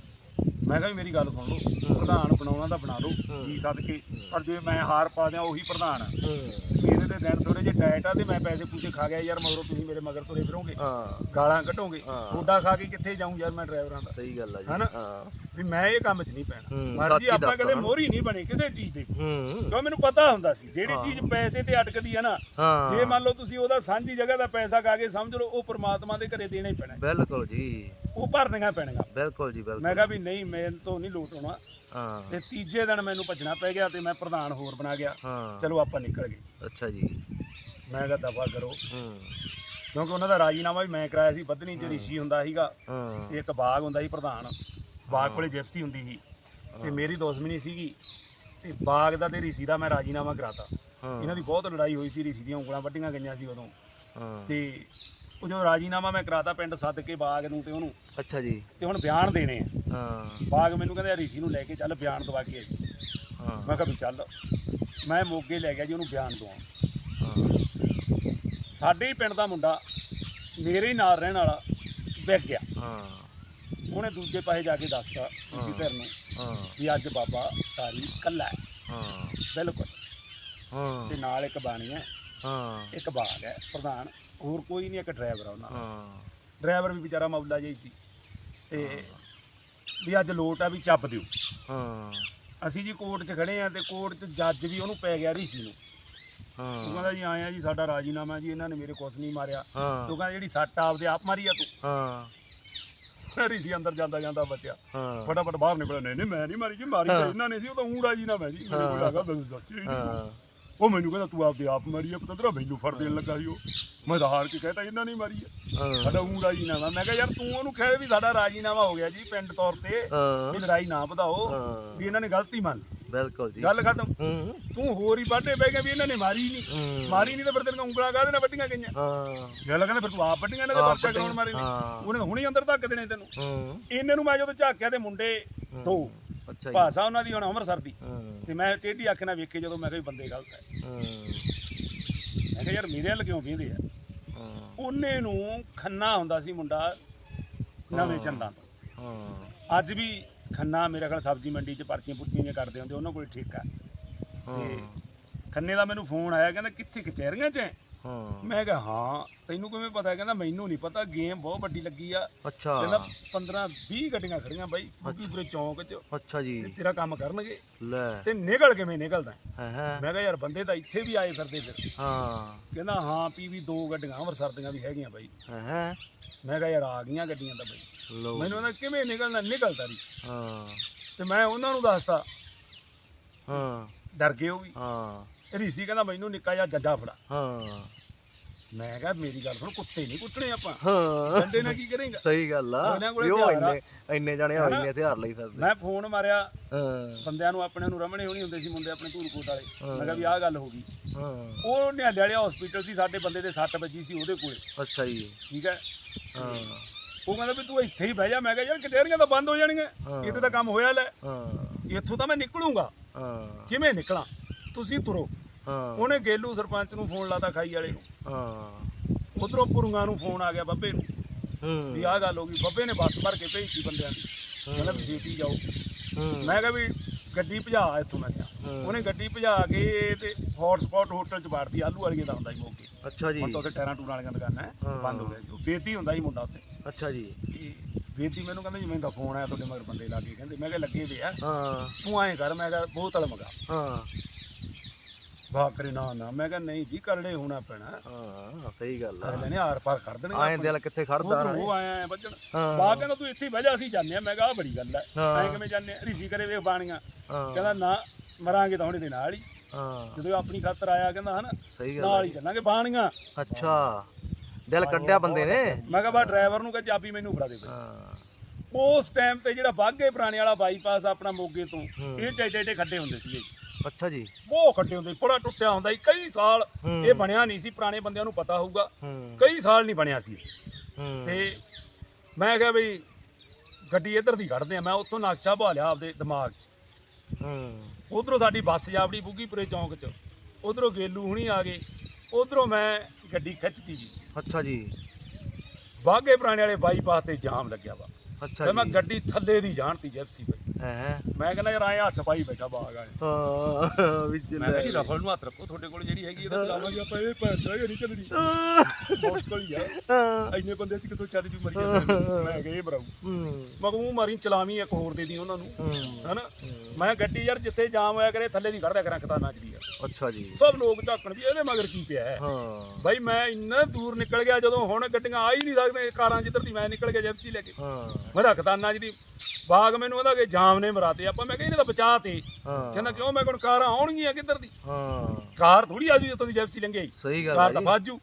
ਮੈਂ ਕਿਹਾ ਵੀ ਮੇਰੀ ਗੱਲ ਸੁਣ ਲਓ ਪ੍ਰਧਾਨ ਬਣਾਉਣਾ ਤਾਂ ਬਣਾ ਲਓ ਜੀ ਸਦਕੇ ਪਰ ਜੇ ਮੈਂ ਹਾਰ ਪਾ ਦਿਆਂ ਉਹੀ ਪ੍ਰਧਾਨ ਆ। ਹੂੰ। ਮੇਰੇ ਤੇ ਦਿਨ ਥੋੜੇ ਜਿਹੇ ਡਾਇਟ ਆ ਤੇ ਮੈਂ ਪੈਸੇ ਪੂਸੇ ਖਾ ਗਿਆ ਯਾਰ ਮਗਰੋਂ ਤੁਸੀਂ ਮੇਰੇ ਮਗਰ ਤੁਰੇ ਫਿਰੋਗੇ। ਹਾਂ। ਗਾਲਾਂ ਕੱਢੋਗੇ। ਹਾਂ। ਥੋੜਾ ਖਾ ਕੇ ਕਿੱਥੇ ਜਾਊਂ ਯਾਰ ਮੈਂ ਡਰਾਈਵਰਾਂ ਦਾ ਸਹੀ ਗੱਲ ਆ ਜੀ। ਹਨਾ? ਹਾਂ। ਵੀ ਮੈਂ ਇਹ ਕੰਮ 'ਚ ਨਹੀਂ ਪੈਣਾ। ਹੂੰ, ਮਰਜ਼ੀ ਹੀ ਆਪਾਂ ਕਦੇ ਨਾ। ਮੋਹਰੀ ਨਹੀਂ ਬਣੇ ਕਿਸੇ ਚੀਜ਼ ਦੇ ਹੂੰ। ਕਿਉਂ ਮੈਨੂੰ ਪਤਾ ਹੁੰਦਾ ਸੀ ਜਿਹੜੀ ਹਾਂ। ਚੀਜ਼ ਪੈਸੇ ਤੇ ਅਟਕਦੀ ਆ ਨਾ। ਹਾਂ। ਜੇ ਮੰਨ ਲਓ ਤੁਸੀਂ ਉਹਦਾ ਸਾਂਝੀ ਜਗ੍ਹਾ ਦਾ ਪੈਸਾ ਖਾ ਕੇ ਸਮਝ ਲਓ ਉਹ ਪ੍ਰਮਾਤਮਾ ਦੇ ਘਰੇ ਦੇਣਾ ਹੀ ਪੈਣਾ। ਹੈ। ਬਿਲਕੁਲ ਜੀ। ਉਹ ਭਰਨੀਆਂ ਪੈਣੀਆਂ। ਬਿਲਕੁਲ ਜੀ ਬਿਲਕੁਲ। ਮੈਂ ਕਿਹਾ ਵੀ ਨਹੀਂ ਮੇਰੇ ਤੋਂ ਨਹੀਂ ਲੋਟ ਆਉਣਾ ਹਾਂ। ਤੇ ਤੀਜੇ ਦਿਨ ਮੈਨੂੰ ਭੱਜਣਾ ਪੈ ਗਿਆ ਤੇ ਮੈਂ ਪ੍ਰਧਾਨ ਹੋਰ ਬਣਾ ਗਿਆ। ਹਾਂ। ਚਲੋ ਆਪਾਂ ਨਿਕਲ ਗਏ। ਅੱਛਾ ਜੀ। ਮੈਂ ਕਿਹਾ ਦਫਾ ਕਰੋ। ਹੂੰ। ਕਿਉਂਕਿ ਉਹਨਾਂ ਦਾ ਰਾਜੀਨਾਮਾ ਵੀ ਮੈਂ ਕਰਾਇਆ ਸੀ ਬੱਧਨੀ ਚ ਰਿਸ਼ੀ ਹੁੰਦਾ ਸੀਗਾ। ਤੇ ਇੱਕ ਬਾਗ ਹੁੰਦਾ ਸੀ ਪ੍ਰਧਾਨ। ਬਾਗ ਕੋਲੇ ਜਿਪਸੀ ਹੁੰਦੀ ਸੀ। ਤੇ। ਮੇਰੀ ਦੁਸ਼ਮਣੀ ਸੀਗੀ। ਤੇ ਬਾਗ ਦਾ ਤੇ ਰਿਸ਼ੀ ਦਾ ਮੈਂ ਰਾਜੀਨਾਮਾ ਕਰਾਤਾ। ਇਹਨਾਂ ਦੀ ਬਹੁਤ ਲੜਾਈ ਹੋਈ ਸੀ ਰਿਸ਼ੀ ਦੀਆਂ ਉਂਗਲਾਂ ਵੱਡੀਆਂ ਗਈਆਂ ਸੀ ਉਦੋਂ। ਤੇ ਉਹ ਜਦੋਂ ਰਾਜੀਨਾਮਾ ਮੈਂ ਕਰਾਤਾ ਪਿੰਡ ਸੱਦ ਕੇ ਬਾਗ ਨੂੰ ਤੇ ਉਹਨੂੰ ਅੱਛਾ ਜੀ। ਤੇ ਹੁਣ ਬਿਆਨ ਦੇਣੇ ਆ। ਹਾਂ। ਬਾਗ ਮੈਨੂੰ ਕਹਿੰਦੇ ਰਿਸ਼ੀ ਨੂੰ ਲੈ ਕੇ ਚੱਲ ਬਿਆਨ ਦਵਾ ਕੇ ਆਈ। ਹਾਂ। ਮੈਂ ਕਿਹਾ ਵੀ ਚੱਲ ਮੈਂ ਮੋਗੇ ਲੈ ਗਿਆ ਜੀ ਉਹਨੂੰ ਬਿਆਨ ਦਵਾਉਣ। ਹਾਂ। ਸਾਡੇ ਹੀ ਪਿੰਡ ਦਾ ਮੁੰਡਾ ਮੇਰੇ ਹੀ ਨਾਲ ਰਹਿਣ ਵਾਲਾ ਵਿਕ ਗਿਆ। ਹਾਂ। ਉਹਨੇ ਦੂਜੇ ਪਾਸੇ ਜਾ ਕੇ ਦੱਸਤਾ ਦੂਜੀ ਧਿਰ ਨੂੰ ਹਾਂ। ਵੀ ਅੱਜ ਬਾਬਾ ਤਾਰੀ ਕੱਲਾ ਹੈ। ਹਾਂ। ਬਿਲਕੁਲ। ਹਾਂ। ਤੇ ਨਾਲ ਇੱਕ ਬਾਣੀ ਹੈ ਹਾਂ। ਇੱਕ ਬਾਗ ਹੈ ਪ੍ਰਧਾਨ ਹੋਰ ਕੋਈ ਨਹੀਂ ਇੱਕ ਡਰਾਈਵਰ ਆ ਉਹਨਾਂ ਦਾ। ਹਾਂ। ਡਰਾਈਵਰ ਵੀ ਵਿਚਾਰਾ ਮੌਲਾ ਜਿਹਾ ਹੀ ਸੀ। ਤੇ ਵੀ ਅੱਜ ਲੋਟ ਆ ਵੀ ਚੱਪ ਦਿਓ। ਹਾਂ। ਅਸੀਂ ਜੀ ਕੋਰਟ 'ਚ ਖੜੇ ਆ ਤੇ ਕੋਰਟ 'ਚ ਜੱਜ ਵੀ ਉਹਨੂੰ ਪੈ ਗਿਆ ਰੀਸੀ ਨੂੰ। ਉਹ ਹਾਂ ਕਹਿੰਦਾ ਜੀ ਆਇਆ ਜੀ ਸਾਡਾ ਰਾਜੀਨਾਮਾ ਜੀ ਇਹਨਾਂ ਨੇ ਮੇਰੇ ਕੁਛ ਨਹੀਂ ਮਾਰਿਆ। ਤੂੰ ਹਾਂ ਕਹਿੰਦਾ ਜਿਹੜੀ ਸੱਟ ਆਪਦੇ ਆਪ ਮਾਰੀ ਆ ਹਾਂ। ਤੂੰ ਰੀਸੀ ਅੰਦਰ ਜਾਂਦਾ ਜਾਂਦਾ ਬਚਿਆ। ਹਾਂ। ਫਟਾਫਟ ਬਾਹਰ ਨਿਕਲਿਆ। ਨਹੀਂ ਨਹੀਂ ਮੈਂ ਨਹੀਂ ਮਾਰੀ ਜੀ ਮਾਰੀ ਹਾਂ। ਇਹਨਾਂ ਨੇ ਸੀ ਉਹ ਤਾਂ ਊਂ ਰਾਜੀਨਾਮਾ ਜੀ। ਮੇਰੇ ਕੋਲ ਹਾਂ। ਆ ਗਿਆ ਮੈਨੂੰ ਦੱਸੇ ਹੀ ਨਹੀਂ। ਹਾਂ। ਉਹ ਮੈਨੂੰ ਕਹਿੰਦਾ ਤੂੰ ਆਪਦੇ ਆਪ ਮਾਰੀ ਆ ਪਤਾ ਤੇਰਾ ਮੈਨੂੰ ਫੜ ਦੇਣ ਲੱਗਾ ਸੀ ਉਹ। ਮੈਂ ਤਾਂ ਹਾਰ ਕੇ ਕਹਤਾ ਇਹਨਾਂ ਨੇ ਮਾਰੀ ਆ। ਸਾਡਾ ਊਂ ਰਾਜੀਨਾਮਾ। ਮੈਂ ਕਿਹਾ ਯਾਰ ਤੂੰ ਉਹਨੂੰ ਕਹੇ ਵੀ ਸਾਡਾ ਰਾਜੀਨਾਮਾ ਹੋ ਗਿਆ ਜੀ ਪਿੰਡ ਤੌਰ ਤੇ। ਵੀ ਲੜਾਈ ਨਾ ਵਧਾਓ ਵੀ ਇਹਨਾਂ ਨੇ ਗਲਤੀ ਮੰਨ ਲਈ। ਬਿਲਕੁਲ ਜੀ। ਗੱਲ ਖਤਮ। ਤੂੰ ਹੋਰ ਹੀ ਬਾਡੇ ਪੈ ਗਿਆ ਵੀ ਇਹਨਾਂ ਨੇ ਮਾਰੀ ਨਹੀਂ। ਮਾਰੀ ਨਹੀਂ ਤਾਂ ਫਿਰ ਤੇਰੀਆਂ ਉਂਗਲਾਂ ਕਾਹਦੇ ਨਾਲ ਵੱਟੀਆਂ ਗਈਆਂ? ਹਾਂ। ਗੱਲ ਕਹਿੰਦਾ ਫਿਰ ਤੂੰ ਆਪ ਵੱਟੀਆਂ ਇਹਨਾਂ ਦੇ ਪਰਚਾ ਕਰਾਉਣ ਮਾਰੇ ਨੇ। ਉਹਨੇ ਹੁਣੇ ਅੰਦਰ ਧੱਕ ਦੇਣੇ ਤੈਨੂੰ। ਇਹਨੇ ਨੂੰ ਮੈਂ ਜਦੋਂ ਝਾਕਿਆ ਤੇ ਮੁੰਡੇ ਦੋ। ਭਾਸ਼ਾ ਉਹਨਾਂ ਦੀ ਹੁਣ ਅੰਮ੍ਰਿਤਸਰ ਦੀ। ਤੇ ਮੈਂ ਟੇਢੀ ਅੱਖ ਨਾਲ ਵੇਖੇ ਜਦੋਂ ਮੈਂ ਕਿਹਾ ਵੀ ਬੰਦੇ ਗਲਤ ਹੈ ਮੈਂ ਕਿਹਾ ਯਾਰ ਮੇਰੇ ਕਿਉਂ ਵੇਂਦੇ ਆ? ਉਹਨੇ ਨੂੰ ਖੰਨਾ ਹੁੰਦਾ ਸੀ ਮੁੰਡਾ ਨਵੇਂ ਚੰਦਾਂ ਤੋਂ। ਅੱਜ ਵੀ ਖੰਨਾ ਮੇਰੇ ਖਿਆਲ ਸਬਜ਼ੀ ਮੰਡੀ 'ਚ ਪਰਚੀਆਂ ਪੁਰਚੀਆਂ ਜਿਹੀਆਂ ਕਰਦੇ ਹੁੰਦੇ ਉਹਨਾਂ ਕੋਲ ਠੇਕਾ। ਹਾਂ। ਖੰਨੇ ਦਾ ਮੈਨੂੰ ਫੋਨ ਆਇਆ ਕਹਿੰਦਾ ਕਿੱਥੇ ਕਚਹਿਰੀਆਂ 'ਚ ਹੈ? ਹਾਂ। ਮੈਂ ਕਿਹਾ ਹਾਂ ਤੈਨੂੰ ਕਿਵੇਂ ਪਤਾ? ਕਹਿੰਦਾ ਮੈਨੂੰ ਨਹੀਂ ਪਤਾ ਗੇਮ ਬਹੁਤ ਵੱਡੀ ਲੱਗੀ ਆ। ਅੱਛਾ। ਕਹਿੰਦਾ 15 20 ਗੱਡੀਆਂ ਖੜੀਆਂ ਬਾਈ ਬੁੱਗੀਪੁਰੇ ਚੌਂਕ 'ਚ ਅੱਛਾ ਜੀ। ਤੇਰਾ ਕੰਮ ਕਰਨਗੇ। ਲੈ। ਤੇ ਨਿਕਲ ਕਿਵੇਂ ਨਿਕਲਦਾ? ਹੈ ਹੈ। ਮੈਂ ਕਿਹਾ ਯਾਰ ਬੰਦੇ ਤਾਂ ਇੱਥੇ ਵੀ ਆਏ ਫਿਰਦੇ ਫਿਰ। ਹਾਂ। ਕਹਿੰਦਾ ਹਾਂ ਪੀ ਵੀ ਦੋ ਗੱਡੀਆਂ ਅੰਮ੍ਰਿਤਸਰ ਦੀਆਂ ਵੀ ਹੈਗੀਆਂ ਬਾਈ। ਹੈ ਹੈ। ਮੈਂ ਕਿਹਾ ਯਾਰ ਆ ਗਈਆਂ ਗੱਡੀਆਂ ਤਾਂ ਬਾਈ। ਲੋ ਮੈਨੂੰ ਕਹਿੰਦਾ ਕਿਵੇਂ ਨਿਕਲਣਾ? ਨਿਕਲਦਾ ਨਹੀਂ। ਹਾਂ। ਤੇ ਮੈਂ ਉਹਨਾਂ ਨੂੰ ਦੱਸਤਾ। ਹਾਂ। ਡਰ ਗਏ ਉਹ ਵੀ। ਹਾਂ। ਰੀਸੀ ਕਹਿੰਦਾ ਮੈਨੂੰ ਨਿੱਕਾ ਜਿਹਾ ਡੱਡਾ ਫੜਾ। ਹਾਂ। ਮੈਂ ਕਿਹਾ ਮੇਰੀ ਗੱਲ ਸੁਣ ਕੁੱਤੇ ਨਹੀਂ ਕੁੱਟਣੇ ਆਪਾਂ। ਹਾਂ। ਡੰਡੇ ਨਾਲ ਕੀ ਕਰੇਗਾ? ਸਹੀ ਗੱਲ ਆ। ਉਹਨਾਂ ਕੋਲੇ ਉਹ। ਇੰਨੇ ਇੰਨੇ ਜਾਣੇ ਹੋਏ ਨੇ ਹਥਿਆਰ ਲਈ ਫਿਰਦੇ। ਮੈਂ ਫੋਨ ਮਾਰਿਆ। ਹਾਂ। ਬੰਦਿਆਂ ਨੂੰ ਆਪਣੇ ਨੂੰ ਰਮਣੇ ਹੋਣੀ ਹੁੰਦੇ ਸੀ ਮੁੰਡੇ ਆਪਣੇ ਧੂਰਕੋਟ ਵਾਲੇ। ਮੈਂ ਕਿਹਾ ਵੀ ਆਹ ਗੱਲ ਹੋ ਗਈ। ਹਾਂ। ਉਹ ਨਿਹਾਲੇ ਵਾਲੇ ਹਸਪੀਟਲ ਸੀ ਸਾਡੇ ਬੰਦੇ ਦੇ ਸੱਟ ਵੱਜੀ ਸੀ ਉਹਦੇ ਕੋਲੇ। ਅੱਛਾ ਜੀ। ਠੀਕ ਹੈ? ਹਾਂ। ਉਹ ਕਹਿੰਦਾ ਵੀ ਤੂੰ ਇੱਥੇ ਹੀ ਬਹਿ ਜਾ। ਮੈਂ ਕਿਹਾ ਯਾਰ ਕਟੇਰੀਆਂ ਤਾਂ ਬੰਦ ਹੋ ਜਾਣਗੀਆਂ। ਹਾਂ। ਇੱਥੇ ਤਾਂ ਕੰਮ ਹੋਇਆ ਲੈ। ਹਾਂ। ਇੱਥੋਂ ਤਾਂ ਮੈਂ ਨਿਕਲੂੰਗਾ। ਹਾਂ। ਕਿਵੇਂ ਨਿਕਲਾਂ? ਤੁਸੀਂ ਤੁਰੋ। ਹਾਂ। ਉਹਨੇ ਗੇਲੂ ਸਰਪੰਚ ਨੂੰ ਫੋਨ ਲਾਤਾ ਖਾਈ ਵਾਲੇ ਨੂੰ। ਹਾਂ। ਉਧਰੋਂ ਪੁਰੂਆਂ ਨੂੰ ਫੋਨ ਆ ਗਿਆ ਬੱਬੇ ਨੂੰ। ਹੂੰ। ਵੀ ਆਹ ਗੱਲ ਹੋ ਗਈ। ਬੱਬੇ ਨੇ ਬੱਸ ਭਰ ਕੇ ਭੇਜੀ ਬੰਦਿਆਂ ਦੀ। ਕਹਿੰਦਾ ਵੀ ਛੇਤੀ ਜਾਓ। ਹੂੰ। ਮੈਂ ਕਿਹਾ ਵੀ ਗੱਡੀ ਭਜਾ ਇੱਥੋਂ ਮੈਂ ਕਿਹਾ। ਉਹਨੇ ਗੱਡੀ ਭਜਾ ਕੇ ਤੇ ਹੌਟ ਸਪੌਟ ਹੋਟਲ ਚ ਬਾੜਦੀ ਆਲੂ ਵਾਲੀਏ ਦਾ ਹੁੰਦਾ ਸੀ ਮੋਕੇ ਅੱਛਾ ਜੀ। ਹੁਣ ਤਾਂ ਉੱਥੇ ਟੈਰਾਂ ਟੂਰਾਂ ਵਾਲੀਆਂ ਦੁਕਾਨਾਂ ਹੈ। ਹਾਂ। ਬੰਦ ਹੋ ਗਿਆ ਸੀ ਬੇਦੀ ਹੁੰਦਾ ਸੀ ਮੁੰਡਾ ਉੱਥੇ। ਅੱਛਾ ਜੀ। ਬੇਦੀ ਮੈਨੂੰ ਕਹਿੰਦਾ ਜੀ ਮੈਨੂੰ ਤਾਂ ਫੋਨ ਆਇਆ ਤੁਹਾਡੇ ਮਗਰ ਬੰਦੇ ਲੱਗੇ ਕਹਿੰਦੇ। ਮੈਂ ਕਿਹਾ ਲੱਗੇ ਵੇ ਆ। ਹਾਂ। ਤੂੰ ਐਂ ਕਰ ਮੈਂ ਕਿਹਾ ਬੋਤਲ ਮਗਾ ਹਾਂ। ਬਾਕਰੇ ਨਾ ਨਾ। ਮੈਂ ਕਿਹਾ ਨਹੀਂ ਜੀ ਕਰੜੇ ਹੋਣਾ ਪੈਣਾ। ਹਾਂ ਸਹੀ ਗੱਲ ਆ। ਅਗਲੇ ਨੇ ਆਰ ਪਾਰ ਕਰ ਦੇਣਗੇ ਆਏ ਦਿਲ ਕਿੱਥੇ ਖੜਦਾ ਉਹ ਆਇਆ ਵੱਜਣ। ਹਾਂ। ਬਾ ਕਹਿੰਦਾ ਤੂੰ ਇੱਥੇ ਬਹਿ ਜਾ ਅਸੀਂ ਜਾਂਦੇ ਆ ਮੈਂ ਕਿਹਾ ਆਹ ਬੜੀ ਗੱਲ ਹੈ। ਐਂ ਕਿਵੇਂ ਜਾਂਦੇ ਆ? ਰਿਸ਼ੀ ਕਰੇ ਵੇਖ ਬਾਣੀਆਂ। ਕਹਿੰਦਾ ਨਾ ਮਰਾਂਗੇ ਤਾਂ ਹੁਣ ਇਹਦੇ ਨਾਲ ਹੀ। ਹਾਂ। ਜਦੋਂ ਆਪਣੀ ਖਾਤਰ ਆਇਆ ਕਹਿੰਦਾ ਹਨਾ ਨਾਲ ਆ ਹੀ ਚੱਲਾਂਗੇ ਬਾਣੀਆਂ। ਅੱਛਾ। ਦਿਲ ਕੱਢਿਆ ਬੰਦੇ ਨੇ। ਮੈਂ ਕਿਹਾ ਬਾ ਡਰਾਈਵਰ ਨੂੰ ਕਹ ਚਾਬੀ ਮੈਨੂੰ ਫੜਾ ਦੇ। ਹਾਂ। ਉਸ ਟਾਈਮ ਤੇ ਜਿਹੜਾ ਬਾਗੇ ਪੁਰਾਣੇ ਵਾਲਾ ਬਾਈਪਾਸ ਆਪਣਾ ਮੋਗੇ ਤੋਂ। ਇਹ ਚਾਈਟੇ ਖੱਡੇ ਹੁੰਦੇ ਸੀਗੇ ਅੱਛਾ ਜੀ। ਬਹੁਤ ਖੱਡੇ ਹੁੰਦੇ ਬੜਾ ਟੁੱਟਿਆ ਹੁੰਦਾ ਸੀ ਕਈ ਸਾਲ ਹੂੰ। ਇਹ ਬਣਿਆ ਨਹੀਂ ਸੀ ਪੁਰਾਣੇ ਬੰਦਿਆਂ ਨੂੰ ਪਤਾ ਹੋਊਗਾ। ਹੂੰ। ਕਈ ਸਾਲ ਨਹੀਂ ਬਣਿਆ ਸੀ। ਹੂੰ। ਤੇ ਮੈਂ ਕਿਹਾ ਬਈ ਗੱਡੀ ਇੱਧਰ ਦੀ ਕੱਢਦੇ ਆ ਮੈਂ ਉੱਥੋਂ ਨਕਸ਼ਾ ਬਹਾ ਲਿਆ ਆਪਦੇ ਦਿਮਾਗ 'ਚ। ਹੂੰ। ਉਧਰੋਂ ਸਾਡੀ ਬੱਸ ਜਾਵੜੀ ਬੁੱਗੀਪੁਰੇ ਚੌਂਕ 'ਚ ਉਧਰੋਂ ਗੇਲੂ ਹੁਣੀ ਆ ਗਏ ਉਧਰੋਂ ਮੈਂ ਗੱਡੀ ਖਿੱਚਤੀ ਜੀ। ਅੱਛਾ ਜੀ। ਬਾਗੇ ਪੁਰਾਣੇ ਵਾਲੇ ਬਾਈਪਾਸ ਤੇ ਜਾਮ ਲੱਗਿਆ ਵਾ। ਅੱਛਾ ਫਿਰ ਮੈਂ ਜੀ। ਗੱਡੀ ਥੱਲੇ ਦੀ ਜਾਣਤੀ ਜਿਪਸੀ ਬਈ ਹੈ? ਮੈਂ ਕਹਿੰਦਾ ਯਾਰ ਆਏ ਹੱਥ ਪਾਈ ਬੈਠਾ ਬਾਗ ਆਏ ਹਾਂ ਵਿੱਚ ਮੈਂ ਕਿਹਾ ਜੀ ਰਫਲ ਨੂੰ ਹੱਥ ਰੱਖੋ ਤੁਹਾਡੇ ਕੋਲ ਜਿਹੜੀ ਹੈਗੀ ਇਹਦਾ ਚਲਾਵਾਂਗੇ ਆਪਾਂ ਇਹ ਭੈਣ ਦਾ ਨਹੀਂ ਚੱਲਣੀ। ਮੁਸ਼ਕਲ ਹੀ ਆ। ਇੰਨੇ ਬੰਦੇ ਸੀ ਕਿਤੋਂ ਚੱਲ ਜੂ ਮਰੀ ਜਾਂਦੇ ਨੇ। ਮੈਂ ਕਿਹਾ ਇਹ ਬਰਾਊ। ਹੂੰ। ਮੈਂ ਕਿਹਾ ਉਹ ਮਾਰੀ ਚਲਾਵੀਂ ਇੱਕ ਹੋਰ ਦੇ ਦੀ ਉਹਨਾਂ ਨੂੰ। ਹਨਾ? ਮੈਂ ਗੱਡੀ ਯਾਰ ਜਿੱਥੇ ਜਾਮ ਹੋਇਆ ਕਰੇ ਥੱਲੇ ਦੀ ਕੱਢ ਕਰਾਂ ਖਤਾਨਾ ਚ ਦੀ ਆ ਅੱਛਾ ਜੀ। ਸਭ ਲੋਕ ਝਾਕਣ ਵੀ ਇਹਦੇ ਮਗਰ ਕੀ ਪਿਆ ਹੈ? ਹਾਂ। ਬਾਈ ਮੈਂ ਇੰਨਾ ਦੂਰ ਨਿਕਲ ਗਿਆ ਜਦੋਂ ਹੁਣ ਗੱਡੀਆਂ ਆ ਹੀ ਨਹੀਂ ਸਕਦੇ ਕਾਰਾਂ ਜਿੱਧਰ ਦੀ ਮੈਂ ਨਿਕਲ ਗਿਆ ਜਿਪਸੀ ਲੈ ਕੇ। ਹਾਂ। ਮੈਂ ਤਾਂ ਖਤਾਨਾ ਜੀ ਦੀ ਬਾਗ ਮੈਨੂੰ ਉਹਦਾ ਕਿ ਜਾਮ ਨੇ ਮਰਾਤੇ ਆਪਾਂ ਮੈਂ ਕਿਹਾ ਇਹਨੇ ਤਾਂ। ਬਚਾ ਤੇ ਕਹਿੰਦਾ ਕਿਉਂ ਮੈਂ ਕੋਣ ਕਾਰਾਂ ਆਉਣਗੀਆਂ ਕਿੱਧਰ ਦੀ? ਹਾਂ। ਕਾਰ ਥੋੜੀ ਆ ਜੂ ਉੱਥੋਂ ਦੀ ਜਿਪਸੀ ਲੰਘੇ ਸਹੀ ਗੱਲ ਕਾਰ ਤਾਂ ਫਾਜੂ